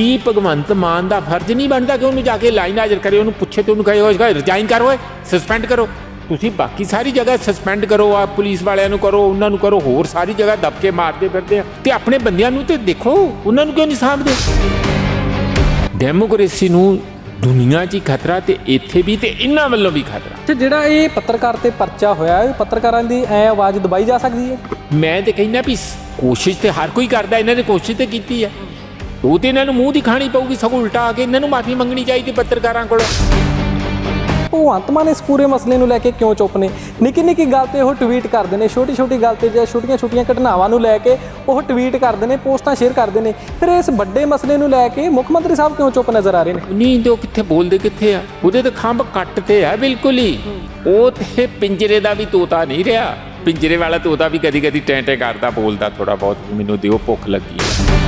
ਕੀ ਭਗਵੰਤ ਮਾਨ ਦਾ ਫਰਜ਼ ਨਹੀਂ ਬਣਦਾ ਕਿ ਉਹਨੂੰ ਜਾ ਕੇ ਲਾਈਨ ਹਾਜ਼ਰ ਕਰੇ ਉਹਨੂੰ ਪੁੱਛੇ ਤੇ ਉਹਨੂੰ ਕਹੇ ਹੋਏਗਾ ਰਿਜ਼ਾਈਨ ਕਰ ਓਏ ਸਸਪੈਂਡ ਕਰੋ। ਤੁਸੀਂ ਬਾਕੀ ਸਾਰੀ ਜਗ੍ਹਾ ਸਸਪੈਂਡ ਕਰੋ ਆ ਪੁਲਿਸ ਵਾਲਿਆਂ ਨੂੰ ਕਰੋ ਉਹਨਾਂ ਨੂੰ ਕਰੋ ਹੋਰ ਸਾਰੀ ਜਗ੍ਹਾ ਦਬਕੇ ਮਾਰਦੇ ਫਿਰਦੇ ਆ। ਤੇ ਆਪਣੇ ਬੰਦਿਆਂ ਨੂੰ ਤੇ ਦੇਖੋ ਉਹਨਾਂ ਨੂੰ ਕਿਉਂ ਨਹੀਂ ਸਾਂਭਦੇ? ਡੈਮੋਕ੍ਰੇਸੀ ਨੂੰ ਦੁਨੀਆ 'ਚ ਹੀ ਖਤਰਾ ਤੇ ਇੱਥੇ ਵੀ ਤੇ ਇਹਨਾਂ ਵੱਲੋਂ ਵੀ ਖਤਰਾ। ਤੇ ਜਿਹੜਾ ਇਹ ਪੱਤਰਕਾਰ ਤੇ ਪਰਚਾ ਹੋਇਆ ਇਹ ਪੱਤਰਕਾਰਾਂ ਦੀ ਐ ਆਵਾਜ਼ ਦਬਾਈ ਜਾ ਸਕਦੀ ਹੈ? ਮੈਂ ਤੇ ਕਹਿੰਦਾ ਵੀ ਕੋਸ਼ਿਸ਼ ਤੇ ਹਰ ਕੋਈ ਕਰਦਾ ਇਹਨਾਂ ਨੇ ਕੋਸ਼ਿਸ਼ ਤੇ ਕੀਤੀ ਹੈ ਉਹ ਤੇ ਇਹਨਾਂ ਨੂੰ ਮੂੰਹ ਦੀ ਖਾਣੀ ਪਊਗੀ ਸਗੋਂ ਉਲਟਾ ਆ ਕੇ ਇਹਨਾਂ ਨੂੰ ਮਾਫੀ ਮੰਗਣੀ ਚਾਹੀਦੀ ਪੱਤਰਕਾਰਾਂ ਕੋਲ ਭਗਵੰਤ ਮਾਨ ਇਸ ਪੂਰੇ ਮਸਲੇ ਨੂੰ ਲੈ ਕੇ ਕਿਉਂ ਚੁੱਪ ਨੇ ਨਿੱਕੀ ਨਿੱਕੀ ਗੱਲ ਤੇ ਉਹ ਟਵੀਟ ਕਰਦੇ ਨੇ ਛੋਟੀ ਛੋਟੀ ਗੱਲ ਤੇ ਜਾਂ ਛੋਟੀਆਂ ਛੋਟੀਆਂ ਘਟਨਾਵਾਂ ਨੂੰ ਲੈ ਕੇ ਉਹ ਟਵੀਟ ਕਰਦੇ ਨੇ ਪੋਸਟਾਂ ਸ਼ੇਅਰ ਕਰਦੇ ਨੇ ਫਿਰ ਇਸ ਵੱਡੇ ਮਸਲੇ ਨੂੰ ਲੈ ਕੇ ਮੁੱਖ ਮੰਤਰੀ ਸਾਹਿਬ ਕਿਉਂ ਚੁੱਪ ਨਜ਼ਰ ਆ ਰਹੇ ਨੇ ਨਹੀਂ ਤੇ ਉਹ ਕਿੱਥੇ ਬੋਲਦੇ ਕਿੱਥੇ ਆ ਉਹਦੇ ਤੇ ਖੰਭ ਕੱਟ ਤੇ ਆ ਬਿਲਕੁਲ ਹੀ ਉਹ ਤੇ ਪਿੰਜਰੇ ਦਾ ਵੀ ਤੋਤਾ ਨਹੀਂ ਰਿਹਾ ਪਿੰਜਰੇ ਵਾਲਾ ਤੋਤਾ ਵੀ ਕਦੀ ਕਦੀ ਟੈਂ ਟੈਂ ਕਰਦਾ ਬੋਲਦਾ ਥੋੜਾ ਬਹੁਤ ਮੈਨੂੰ ਦਿਓ ਭੁੱਖ ਲੱਗੀ ਹੈ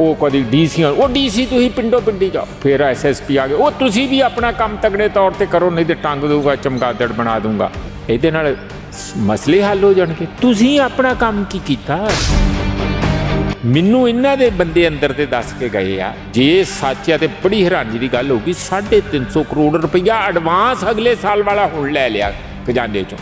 ਉਹ ਕਦੀ ਡੀਸੀ ਉਹ ਡੀਸੀ ਤੁਸੀਂ ਪਿੰਡੋ ਪਿੰਡੀ ਜਾਓ। ਫਿਰ ਐਸਐਸਪੀ ਆ ਗਏ। ਉਹ ਤੁਸੀਂ ਵੀ ਆਪਣਾ ਕੰਮ ਤਗੜੇ ਤੌਰ ਤੇ ਕਰੋ, ਨਹੀਂ ਤੇ ਟੰਗ ਦਊਗਾ, ਚਮਗਾਦੜ ਬਣਾ ਦੂੰਗਾ ਇਹਦੇ ਨਾਲ ਮਸਲੇ ਹੱਲ ਹੋ ਜਾਣਗੇ। ਤੁਸੀਂ ਆਪਣਾ ਕੰਮ ਕੀ ਕੀਤਾ? ਮੈਨੂੰ ਇਹਨਾਂ ਦੇ ਬੰਦੇ ਅੰਦਰ ਤੇ ਦੱਸ ਕੇ ਗਏ ਆ, ਜੇ ਸੱਚ ਆ ਤੇ ਬੜੀ ਹੈਰਾਨੀ ਦੀ ਗੱਲ ਹੋਊਗੀ 350 ਕਰੋੜ ਰੁਪਈਆ ਐਡਵਾਂਸ ਅਗਲੇ ਸਾਲ ਵਾਲਾ ਹੁਣ ਲੈ ਲਿਆ ਖਜ਼ਾਨੇ ਚੋਂ।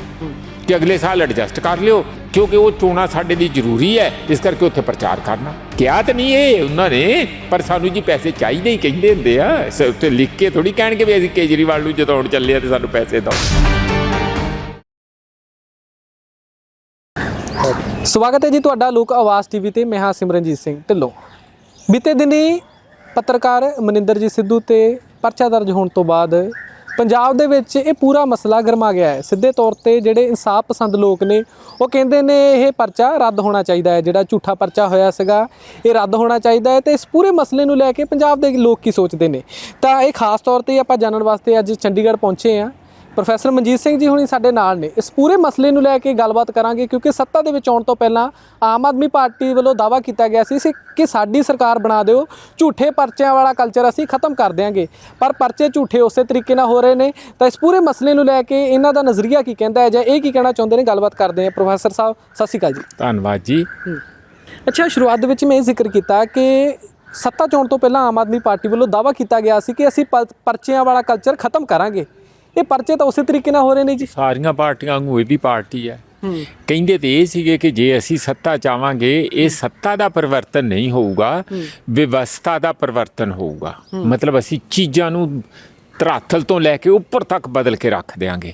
ਕਿ ਅਗਲੇ ਸਾਲ ਐਡਜਸਟ ਕਰ ਲਿਓ। ਕਿਉਂਕਿ ਉਹ ਚੋਣਾ ਸਾਡੇ ਲਈ ਜ਼ਰੂਰੀ ਹੈ। ਇਸ ਕਰਕੇ ਉੱਥੇ ਪ੍ਰਚਾਰ ਕਰਨਾ। ਕਿਹਾ ਤਾਂ ਨਹੀਂ ਇਹ ਉਹਨਾਂ ਨੇ, ਪਰ ਸਾਨੂੰ ਜੀ ਪੈਸੇ ਚਾਹੀਦੇ ਹੀ ਕਹਿੰਦੇ ਹੁੰਦੇ ਆ। ਸ- ਉੱਤੇ ਲਿਖ ਕੇ ਥੋੜੀ ਕਹਿਣਗੇ ਵੀ ਅਸੀਂ ਕੇਜਰੀਵਾਲ ਨੂੰ ਜਿਤਾਉਣ ਚੱਲੇ ਆ ਤੇ ਸਾਨੂੰ ਪੈਸੇ ਦਿਓ। ਸਵਾਗਤ ਹੈ ਜੀ ਤੁਹਾਡਾ ਲੋਕ ਆਵਾਜ਼ ਟੀਵੀ ਤੇ। ਮੈਂ ਹਾਂ ਸਿਮਰਨਜੀਤ ਸਿੰਘ ਢਿੱਲੋਂ। ਬੀਤੇ ਦਿਨੀ ਪੱਤਰਕਾਰ ਮਨਿੰਦਰਜੀਤ ਸਿੱਧੂ ਤੇ ਪਰਚਾ ਦਰਜ ਹੋਣ ਤੋਂ ਬਾਅਦ ਪੰਜਾਬ ਦੇ ਵਿੱਚ ਇਹ ਪੂਰਾ ਮਸਲਾ ਗਰਮਾ ਗਿਆ ਹੈ। ਸਿੱਧੇ ਤੌਰ ਤੇ ਜਿਹੜੇ ਇਨਸਾਫ ਪਸੰਦ ਲੋਕ ਨੇ, ਉਹ ਕਹਿੰਦੇ ਨੇ ਇਹ ਪਰਚਾ ਰੱਦ ਹੋਣਾ ਚਾਹੀਦਾ ਹੈ। ਜਿਹੜਾ ਝੂਠਾ ਪਰਚਾ ਹੋਇਆ ਸੀਗਾ, ਇਹ ਰੱਦ ਹੋਣਾ ਚਾਹੀਦਾ ਹੈ ਤੇ ਇਸ ਪੂਰੇ ਮਸਲੇ ਨੂੰ ਲੈ ਕੇ ਪੰਜਾਬ ਦੇ ਲੋਕ ਕੀ ਸੋਚਦੇ ਨੇ? ਤਾਂ ਇਹ ਖਾਸ ਤੌਰ ਤੇ ਆਪਾਂ ਜਾਣਨ ਵਾਸਤੇ ਅੱਜ ਚੰਡੀਗੜ੍ਹ ਪਹੁੰਚੇ ਹਾਂ। ਪ੍ਰੋਫੈਸਰ ਮਨਜੀਤ ਸਿੰਘ ਜੀ ਹੁਣੀ ਸਾਡੇ ਨਾਲ ਨੇ। ਇਸ ਪੂਰੇ ਮਸਲੇ ਨੂੰ ਲੈ ਕੇ ਗੱਲਬਾਤ ਕਰਾਂਗੇ ਕਿਉਂਕਿ ਸੱਤਾ ਦੇ ਵਿੱਚ ਆਉਣ ਤੋਂ ਪਹਿਲਾਂ ਆਮ ਆਦਮੀ ਪਾਰਟੀ ਵੱਲੋਂ ਦਾਵਾ ਕੀਤਾ ਗਿਆ ਸੀ ਕਿ ਸਾਡੀ ਸਰਕਾਰ ਬਣਾ ਦਿਓ ਝੂਠੇ ਪਰਚਿਆਂ ਵਾਲਾ ਕਲਚਰ ਅਸੀਂ ਖਤਮ ਕਰ ਦਿਆਂਗੇ। ਪਰ ਪਰਚੇ ਝੂਠੇ ਉਸੇ ਤਰੀਕੇ ਨਾਲ ਹੋ ਰਹੇ ਨੇ। ਤਾਂ ਇਸ ਪੂਰੇ ਮਸਲੇ ਨੂੰ ਲੈ ਕੇ ਇਹਨਾਂ ਦਾ ਨਜ਼ਰੀਆ ਕੀ ਕਹਿੰਦਾ ਹੈ ਜਾਂ ਇਹ ਕੀ ਕਹਿਣਾ ਚਾਹੁੰਦੇ ਨੇ ਗੱਲਬਾਤ ਕਰਦੇ ਹਾਂ। ਪ੍ਰੋਫੈਸਰ ਸਾਹਿਬ ਸਤਿ ਸ਼੍ਰੀ ਅਕਾਲ ਜੀ। ਧੰਨਵਾਦ ਜੀ। ਅੱਛਾ ਸ਼ੁਰੂਆਤ ਦੇ ਵਿੱਚ ਮੈਂ ਇਹ ਜ਼ਿਕਰ ਕੀਤਾ ਕਿ ਸੱਤਾ ਚੋਣ ਤੋਂ ਪਹਿਲਾਂ ਆਮ ਆਦਮੀ ਪਾਰਟੀ ਵੱਲੋਂ ਦਾਵਾ ਕੀਤਾ ਗਿਆ ਸੀ ਕਿ ਅਸੀਂ ਪਰਚਿਆਂ ਵਾਲਾ ਕਲਚਰ ਖਤਮ ਕਰਾਂਗੇ। ਇਹ ਪਰਚੇ ਤਾਂ ਉਸੇ ਤਰੀਕੇ ਨਾਲ ਹੋ ਰਹੇ ਨੇ ਜੀ। ਸਾਰੀਆਂ ਪਾਰਟੀਆਂ ਵਾਂਗੂ ਇਹ ਵੀ ਪਾਰਟੀ ਹੈ। ਕਹਿੰਦੇ ਤੇ ਇਹ ਸੀਗੇ ਕਿ ਜੇ ਅਸੀਂ ਸੱਤਾ ਚਾਵਾਂਗੇ ਇਹ ਸੱਤਾ ਦਾ ਪਰਿਵਰਤਨ ਨਹੀਂ ਹੋਊਗਾ ਵਿਵਸਥਾ ਦਾ ਪਰਿਵਰਤਨ ਹੋਊਗਾ। ਮਤਲਬ ਅਸੀਂ ਚੀਜ਼ਾਂ ਨੂੰ ਧਰਾਤਲ ਤੋਂ ਲੈ ਕੇ ਉੱਪਰ ਤੱਕ ਬਦਲ ਕੇ ਰੱਖ ਦੇਾਂਗੇ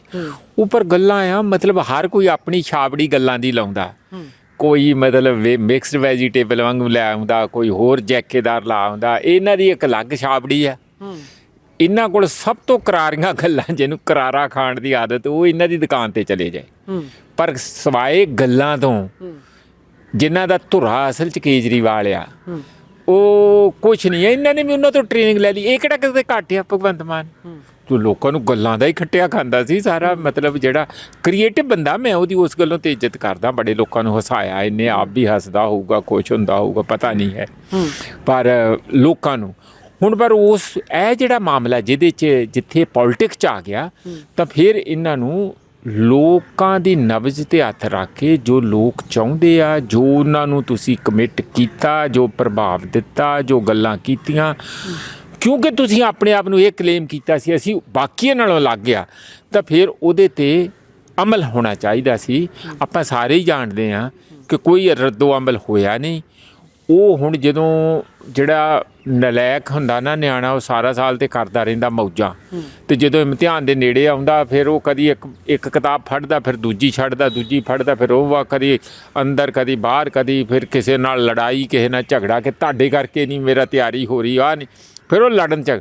ਉੱਪਰ ਗੱਲਾਂ ਆ ਮਤਲਬ ਹਰ ਕੋਈ ਆਪਣੀ ਛਾਬੜੀ ਗੱਲਾਂ ਦੀ ਲਾਉਂਦਾ। ਕੋਈ ਮਤਲਬ ਮਿਕਸਡ ਵੈਜੀਟੇਬਲ ਵਾਂਗੂ ਲੈ ਆਉਂਦਾ ਕੋਈ ਹੋਰ ਜੈਕੇਦਾਰ ਲਾ ਆਉਂਦਾ ਇਹਨਾਂ ਦੀ ਇੱਕ ਅਲੱਗ ਛਾਬੜੀ ਆ ਇਹਨਾਂ ਕੋਲ ਸਭ ਤੋਂ ਕਰਾਰੀਆਂ ਗੱਲਾਂ ਜਿਹਨੂੰ ਕਰਾਰਾ ਖਾਣ ਦੀ ਆਦਤ ਉਹ ਇਹਨਾਂ ਦੀ ਦੁਕਾਨ ਤੇ ਚਲੇ ਜਾਏ। ਪਰ ਸਵਾਏ ਗੱਲਾਂ ਤੋਂ ਜਿਨ੍ਹਾਂ ਦਾ ਧੁਰਾ ਅਸਲ ਚ ਕੇਜਰੀਵਾਲ ਆ ਉਹ ਕੁਛ ਨਹੀਂ ਹੈ ਇਹਨਾਂ ਨੇ ਵੀ ਉਹਨਾਂ ਤੋਂ ਟ੍ਰੇਨਿੰਗ ਲੈ ਲਈ। ਇਹ ਕਿਹੜਾ ਕਿਤੇ ਘੱਟ ਆ ਭਗਵੰਤ ਮਾਨ? ਤੂੰ ਲੋਕਾਂ ਨੂੰ ਗੱਲਾਂ ਦਾ ਹੀ ਖੱਟਿਆ ਖਾਂਦਾ ਸੀ। ਸਾਰਾ ਮਤਲਬ ਜਿਹੜਾ ਕ੍ਰੀਏਟਿਵ ਬੰਦਾ ਮੈਂ ਉਹਦੀ ਉਸ ਗੱਲੋਂ ਤੇ ਇੱਜ਼ਤ ਕਰਦਾ। ਬੜੇ ਲੋਕਾਂ ਨੂੰ ਹਸਾਇਆ। ਇਹਨੇ ਆਪ ਵੀ ਹੱਸਦਾ ਹੋਊਗਾ ਖੁਸ਼ ਹੁੰਦਾ ਹੋਊਗਾ ਪਤਾ ਨਹੀਂ ਹੈ। ਪਰ ਲੋਕਾਂ ਨੂੰ ਹੁਣ ਪਰ ਉਸ ਇਹ ਜਿਹੜਾ ਮਾਮਲਾ ਜਿਹਦੇ 'ਚ ਜਿੱਥੇ ਪੋਲਿਟਿਕਸ 'ਚ ਆ ਗਿਆ ਤਾਂ ਫਿਰ ਇਹਨਾਂ ਨੂੰ ਲੋਕਾਂ ਦੀ ਨਬਜ਼ ਤੇ ਹੱਥ ਰੱਖ ਕੇ ਜੋ ਲੋਕ ਚਾਹੁੰਦੇ ਆ ਜੋ ਉਹਨਾਂ ਨੂੰ ਤੁਸੀਂ ਕਮਿਟ ਕੀਤਾ ਜੋ ਪ੍ਰਭਾਵ ਦਿੱਤਾ ਜੋ ਗੱਲਾਂ ਕੀਤੀਆਂ ਕਿਉਂਕਿ ਤੁਸੀਂ ਆਪਣੇ ਆਪ ਨੂੰ ਇਹ ਕਲੇਮ ਕੀਤਾ ਸੀ ਅਸੀਂ ਬਾਕੀਆਂ ਨਾਲੋਂ ਲੱਗ ਗਿਆ ਤਾਂ ਫਿਰ ਉਹਦੇ ਤੇ ਅਮਲ ਹੋਣਾ ਚਾਹੀਦਾ ਸੀ। ਆਪਾਂ ਸਾਰੇ ਹੀ ਜਾਣਦੇ ਆ ਕਿ ਕੋਈ ਰੱਦੋ ਅਮਲ ਹੋਇਆ ਨਹੀਂ। ਉਹ ਹੁਣ ਜਦੋਂ ਜਿਹੜਾ ਨਲਾਇਕ ਹੁੰਦਾ ਨਾ ਨਿਆਣਾ ਉਹ ਸਾਰਾ ਸਾਲ ਤੇ ਕਰਦਾ ਰਹਿੰਦਾ ਮੌਜਾਂ। ਤੇ ਜਦੋਂ ਇਮਤਿਹਾਨ ਦੇ ਨੇੜੇ ਆਉਂਦਾ ਫਿਰ ਉਹ ਕਦੀ ਇੱਕ ਇੱਕ ਕਿਤਾਬ ਫੜਦਾ ਫਿਰ ਦੂਜੀ ਛੱਡਦਾ ਦੂਜੀ ਫੜਦਾ ਫਿਰ ਉਹ ਵਾ ਕਦੀ ਅੰਦਰ ਕਦੀ ਬਾਹਰ ਕਦੀ ਫਿਰ ਕਿਸੇ ਨਾਲ ਲੜਾਈ ਕਿਸੇ ਨਾਲ ਝਗੜਾ ਕਿ ਤੁਹਾਡੇ ਕਰਕੇ ਨਹੀਂ ਮੇਰਾ ਤਿਆਰੀ ਹੋ ਰਹੀ ਆ ਨਹੀਂ। ਫਿਰ ਉਹ ਲੜਨ ਚ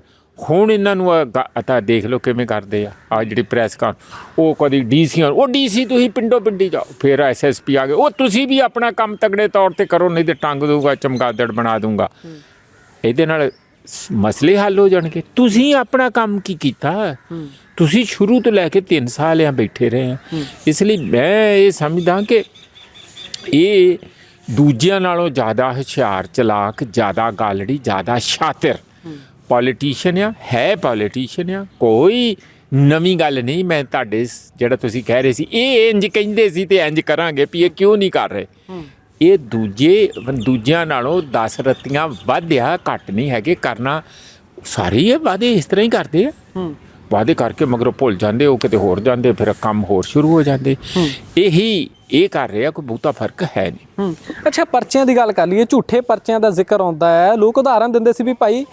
ਹੁਣ ਇਹਨਾਂ ਨੂੰ ਆਹ ਤਾਂ ਦੇਖ ਲਓ ਕਿਵੇਂ ਕਰਦੇ ਆ ਆ ਜਿਹੜੀ ਪ੍ਰੈਸ ਕਾਂ ਉਹ ਕਦੀ ਡੀਸੀ ਉਹ ਡੀਸੀ ਤੁਸੀਂ ਪਿੰਡੋ ਪਿੰਡੀ ਜਾਓ, ਫਿਰ ਐਸਐਸਪੀ ਆ ਗਏ, ਉਹ ਤੁਸੀਂ ਵੀ ਆਪਣਾ ਕੰਮ ਤਗੜੇ ਤੌਰ ਤੇ ਕਰੋ, ਨਹੀਂ ਤੇ ਟੰਗ ਦਊਗਾ, ਚਮਗਾਦੜ ਬਣਾ ਦੂੰਗਾ ਇਹਦੇ ਨਾਲ ਸ- ਮਸਲੇ ਹੱਲ ਹੋ ਜਾਣਗੇ। ਤੁਸੀਂ ਆਪਣਾ ਕੰਮ ਕੀ ਕੀਤਾ? ਤੁਸੀਂ ਸ਼ੁਰੂ ਤੋਂ ਲੈ ਕੇ 3 ਸਾਲ ਆ ਬੈਠੇ ਰਹੇ ਆ। ਇਸ ਲਈ ਮੈਂ ਇਹ ਸਮਝਦਾ ਕਿ ਇਹ ਦੂਜਿਆਂ ਨਾਲੋਂ ਜ਼ਿਆਦਾ ਹੁਸ਼ਿਆਰ, ਚਲਾਕ, ਜ਼ਿਆਦਾ ਗਾਲੜੀ, ਜ਼ਿਆਦਾ ਸ਼ਾਤਿਰ ਪੋਲੀਟੀਸ਼ੀਅਨ ਆ ਹੈ ਪੋਲੀਟੀਸ਼ੀਅਨ ਆ ਕੋਈ ਨਵੀਂ ਗੱਲ ਨਹੀਂ ਮੈਂ ਤੁਹਾਡੇ ਜਿਹੜਾ ਤੁਸੀਂ ਕਹਿ ਰਹੇ ਸੀ ਇਹ ਇੰਜ ਕਹਿੰਦੇ ਸੀ ਤੇ ਇੰਜ ਕਰਾਂਗੇ ਵੀ ਇਹ ਕਿਉਂ ਨਹੀਂ ਕਰ ਰਹੇ? ਇਹ ਦੂਜੇ ਦੂਜਿਆਂ ਨਾਲੋਂ 10 ਰਤੀਆਂ ਵੱਧ ਆ ਘੱਟ ਨਹੀਂ ਹੈਗੇ ਕਰਨਾ ਸਾਰੇ ਇਹ ਵਾਦੇ ਇਸ ਤਰ੍ਹਾਂ ਹੀ ਕਰਦੇ ਆ। ਹੂੰ। ਵਾਅਦੇ ਕਰਕੇ ਮਗਰੋਂ ਭੁੱਲ ਜਾਂਦੇ ਉਹ ਕਿਤੇ ਹੋਰ ਜਾਂਦੇ ਫਿਰ ਕੰਮ ਹੋਰ ਸ਼ੁਰੂ ਹੋ ਜਾਂਦੇ। ਇਹੀ ਇਹ ਕਰ ਰਿਹਾ ਕੋਈ ਬਹੁਤਾ ਫ਼ਰਕ ਹੈ ਨਹੀਂ। ਅੱਛਾ ਪਰਚਿਆਂ ਦੀ ਗੱਲ ਕਰ ਲਈਏ ਝੂਠੇ ਪਰਚਿਆਂ ਦਾ ਜ਼ਿਕਰ ਆਉਂਦਾ ਹੈ। ਲੋਕ ਉਦਾਹਰਨ ਦਿੰਦੇ ਸੀ ਵੀ ਭਾਈ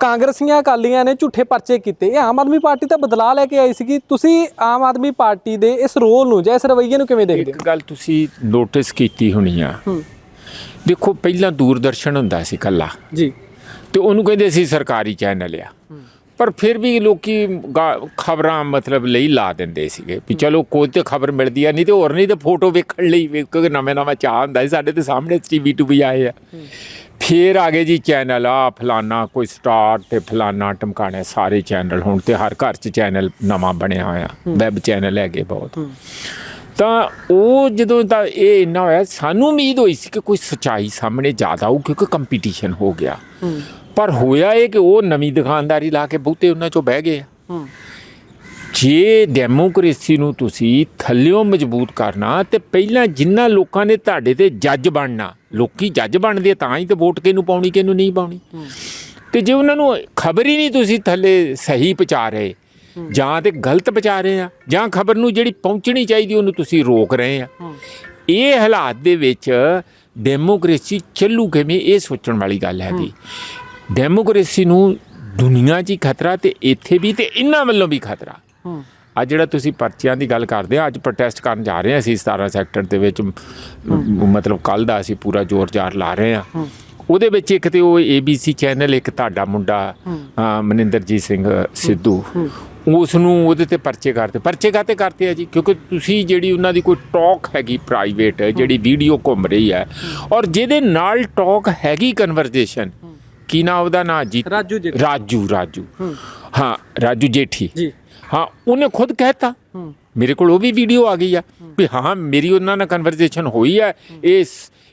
ਕਾਂਗਰਸੀਆਂ ਅਕਾਲੀਆਂ ਨੇ ਝੂਠੇ ਪਰਚੇ ਕੀਤੇ। ਇਹ ਆਮ ਆਦਮੀ ਪਾਰਟੀ ਤਾਂ ਬਦਲਾ ਲੈ ਕੇ ਆਈ ਸੀਗੀ। ਤੁਸੀਂ ਆਮ ਆਦਮੀ ਪਾਰਟੀ ਦੇ ਇਸ ਰੋਲ ਨੂੰ ਜਾਂ ਇਸ ਰਵੱਈਏ ਨੂੰ ਕਿਵੇਂ ਦੇਖਦੇ ਇੱਕ ਗੱਲ ਤੁਸੀਂ ਨੋਟਿਸ ਕੀਤੀ ਹੋਣੀ ਆ। ਹੂੰ। ਦੇਖੋ ਪਹਿਲਾਂ ਦੂਰਦਰਸ਼ਨ ਹੁੰਦਾ ਸੀ ਕੱਲਾ ਹੋ ਜੀ। ਤੇ ਉਹਨੂੰ ਕਹਿੰਦੇ ਸੀ ਸਰਕਾਰੀ ਚੈਨਲ ਆ। ਪਰ ਫਿਰ ਵੀ ਲੋਕੀ ਖਬਰਾਂ ਮਤਲਬ ਲਈ ਲਾ ਦਿੰਦੇ ਸੀਗੇ ਵੀ ਚਲੋ ਕੋਈ ਤੇ ਖਬਰ ਮਿਲਦੀ ਆ ਨਹੀਂ ਤੇ ਹੋਰ ਨਹੀਂ ਤੇ ਫੋਟੋ ਵੇਖਣ ਲਈ ਕਿਉਂਕਿ ਨਵੇਂ ਨਵਾਂ ਚਾਹ ਹੁੰਦਾ ਸੀ। ਸਾਡੇ ਤੇ ਸਾਹਮਣੇ ਟੀਵੀ ਟੂ ਵੀ ਆਏ ਆ। ਫਿਰ ਆ ਗਏ ਜੀ ਚੈਨਲ ਆ ਫਲਾਨਾ ਕੋਈ ਸਟਾਰ ਤੇ ਫਲਾਨਾ ਟਮਕਾਣੇ ਸਾਰੇ ਚੈਨਲ ਹੁਣ ਤੇ ਹਰ ਘਰ 'ਚ ਚੈਨਲ ਨਵਾਂ ਬਣਿਆ ਹੋਇਆ ਵੈਬ ਚੈਨਲ ਹੈਗੇ ਬਹੁਤ। ਤਾਂ ਉਹ ਜਦੋਂ ਦਾ ਇਹ ਇੰਨਾ ਹੋਇਆ ਸਾਨੂੰ ਉਮੀਦ ਹੋਈ ਸੀ ਕਿ ਕੋਈ ਸਚਾਈ ਸਾਹਮਣੇ ਜ਼ਿਆਦਾ ਆਊ ਕਿਉਂਕਿ ਕੰਪੀਟੀਸ਼ਨ ਹੋ ਗਿਆ। ਪਰ ਹੋਇਆ ਇਹ ਕਿ ਉਹ ਨਵੀਂ ਦੁਕਾਨਦਾਰੀ ਲਾ ਕੇ ਬਹੁਤੇ ਉਹਨਾਂ ਚੋਂ ਬਹਿ ਗਏ ਜੇ ਡੈਮੋਕ੍ਰੇਸੀ ਨੂੰ ਤੁਸੀਂ ਥੱਲਿਓਂ ਮਜ਼ਬੂਤ ਕਰਨਾ ਤੇ ਪਹਿਲਾਂ ਜਿੰਨਾ ਲੋਕਾਂ ਨੇ ਤੁਹਾਡੇ ਤੇ ਜੱਜ ਬਣਨਾ ਲੋਕੀ ਜੱਜ ਬਣਦੇ ਤਾਂ ਹੀ ਤੇ ਵੋਟ ਕਿਹਨੂੰ ਪਾਉਣੀ, ਕਿਹਨੂੰ ਨਹੀਂ ਪਾਉਣੀ। ਤੇ ਜੇ ਉਹਨਾਂ ਨੂੰ ਖਬਰ ਹੀ ਨਹੀਂ ਤੁਸੀਂ ਥੱਲੇ ਸਹੀ ਪਹੁੰਚਾ ਰਹੇ, ਜਾਂ ਤੇ ਗਲਤ ਪਹੁੰਚਾ ਰਹੇ ਆ, ਜਾਂ ਖਬਰ ਨੂੰ ਜਿਹੜੀ ਪਹੁੰਚਣੀ ਚਾਹੀਦੀ ਉਹਨੂੰ ਤੁਸੀਂ ਰੋਕ ਰਹੇ ਆ। ਇਹ ਹਾਲਾਤ ਦੇ ਵਿੱਚ ਡੈਮੋਕ੍ਰੇਸੀ ਚੱਲੂ ਕਿਵੇਂ, ਇਹ ਸੋਚਣ ਵਾਲੀ ਗੱਲ ਹੈਗੀ। ਡੈਮੋਕ੍ਰੇਸੀ ਨੂੰ ਦੁਨੀਆ 'ਚ ਹੀ ਖਤਰਾ ਤੇ ਇੱਥੇ ਵੀ ਤੇ ਇਹਨਾਂ ਵੱਲੋਂ ਵੀ ਖਤਰਾ। ਆ ਜਿਹੜਾ ਤੁਸੀਂ ਪਰਚਿਆਂ ਦੀ ਗੱਲ ਕਰਦੇ ਆ ਅੱਜ ਪ੍ਰੋਟੈਸਟ ਕਰਨ ਜਾ ਰਹੇ ਆ ਅਸੀਂ 17 ਸੈਕਟਰ ਦੇ ਵਿੱਚ। ਮਤਲਬ ਕੱਲ ਦਾ ਅਸੀਂ ਪੂਰਾ ਜ਼ੋਰ ਜ਼ਾਰ ਲਾ ਰਹੇ ਆ ਉਹਦੇ ਵਿੱਚ ਇੱਕ ਤੇ ਉਹ ABC ਚੈਨਲ ਇੱਕ ਤੁਹਾਡਾ ਮੁੰਡਾ ਮਨਿੰਦਰਜੀਤ ਸਿੰਘ ਸਿੱਧੂ। ਉਸ ਨੂੰ ਉਹਦੇ ਤੇ ਪਰਚੇ ਕਰਦੇ। ਪਰਚੇ ਕਾਤੇ ਕਰਤੇ ਆ ਜੀ? ਕਿਉਂਕਿ ਤੁਸੀਂ ਜਿਹੜੀ ਉਹਨਾਂ ਦੀ ਕੋਈ ਟਾਕ ਹੈਗੀ ਪ੍ਰਾਈਵੇਟ ਜਿਹੜੀ ਵੀਡੀਓ ਘੁੰਮ ਰਹੀ ਹੈ ਔਰ ਜਿਹਦੇ ਨਾਲ ਟਾਕ ਹੈਗੀ ਕਨਵਰਜੇਸ਼ਨ ਕੀ ਨਾ ਉਹਦਾ ਨਾਂ? ਜੀ ਰਾਜੂ ਰਾਜੂ ਰਾਜੂ। ਹਾਂ ਰਾਜੂ ਜੇਠੀ। ਜੀ। ਹਾਂ ਉਹਨੇ ਖੁਦ ਕਹਿਤਾ। ਮੇਰੇ ਕੋਲ ਉਹ ਵੀ ਵੀਡੀਓ ਆ ਗਈ ਆ ਵੀ ਹਾਂ ਮੇਰੀ ਉਹਨਾਂ ਨਾਲ ਕਨਵਰਸੇਸ਼ਨ ਹੋਈ ਹੈ। ਇਸ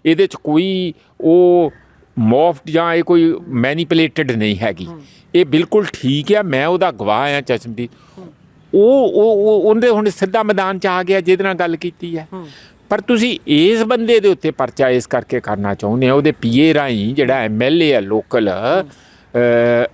ਇਹਦੇ ਚ ਕੋਈ ਉਹ ਮੌਫਟ ਜਾਂ ਇਹ ਕੋਈ ਮੈਨੀਪੂਲੇਟਡ ਨਹੀਂ ਹੈਗੀ। ਇਹ ਬਿਲਕੁਲ ਠੀਕ ਆ ਮੈਂ ਉਹਦਾ ਗਵਾਹ ਆ ਚਸ਼ਮਦੀਦ। ਉਹ ਉਹ ਉਹ- ਉਹਦੇ ਹੁਣ ਸਿੱਧਾ ਮੈਦਾਨ ਚ ਆ ਗਿਆ ਜਿਹਦੇ ਨਾਲ ਗੱਲ ਕੀਤੀ ਹੈ। ਪਰ ਤੁਸੀਂ ਇਸ ਬੰਦੇ ਦੇ ਉੱਤੇ ਪਰਚਾ ਇਸ ਕਰਕੇ ਕਰਨਾ ਚਾਹੁੰਦੇ ਆ ਉਹਦੇ ਪੀਏ ਰਾਹੀਂ ਜਿਹੜਾ ਐਮਐਲਏ ਆ ਲੋਕਲ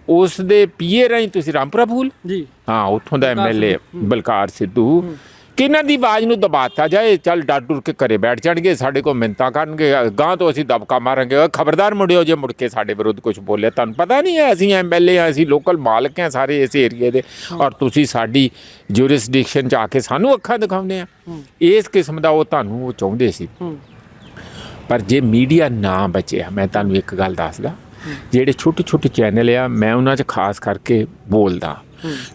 ਉਸ ਦੇ ਪੀਏ ਰਾਹੀਂ ਤੁਸੀਂ ਰਾਮਪੁਰਾ ਭੂਲ? ਜੀ। ਹਾਂ ਉੱਥੋਂ ਦਾ ਐਮਐਲਏ ਬਲਕਾਰ ਸਿੱਧੂ। ਕਿਹਨਾਂ ਦੀ ਆਵਾਜ਼ ਨੂੰ ਦਬਾਤਾ ਜਾਏ? ਚੱਲ ਡਰ ਡੁਰ ਕੇ ਘਰੇ ਬੈਠ ਜਾਣਗੇ ਸਾਡੇ ਕੋਲ ਮਿੰਤਾ ਕਰਨਗੇ ਗਾਂ ਤੋਂ ਅਸੀਂ ਦਬਕਾ ਮਾਰਾਂਗੇ। ਖਬਰਦਾਰ ਮੁੜਿਓ ਜੇ ਮੁੜ ਕੇ ਸਾਡੇ ਵਿਰੁੱਧ ਕੁਝ ਬੋਲੇ ਤੁਹਾਨੂੰ ਪਤਾ ਨਹੀਂ ਹੈ ਅਸੀਂ ਐਮਐਲਏ ਆ ਅਸੀਂ ਲੋਕਲ ਮਾਲਕ ਆ ਸਾਰੇ ਇਸ ਏਰੀਏ ਦੇ। ਔਰ ਤੁਸੀਂ ਸਾਡੀ ਜੁਰਿਸਡਿਕਸ਼ਨ ਚ ਆ ਕੇ ਸਾਨੂੰ ਅੱਖਾਂ ਦਿਖਾਉਂਦੇ ਆ। ਇਸ ਕਿਸਮ ਦਾ ਉਹ ਤੁਹਾਨੂੰ ਉਹ ਚਾਹੁੰਦੇ ਸੀ। ਪਰ ਜੇ ਮੀਡੀਆ ਨਾ ਬਚਿਆ ਮੈਂ ਤੁਹਾਨੂੰ ਇੱਕ ਗੱਲ ਦੱਸਦਾ। ਜਿਹੜੇ ਛੋਟੇ ਛੋਟੇ ਚੈਨਲ ਆ ਮੈਂ ਉਹਨਾਂ 'ਚ ਖਾਸ ਕਰਕੇ ਬੋਲਦਾ।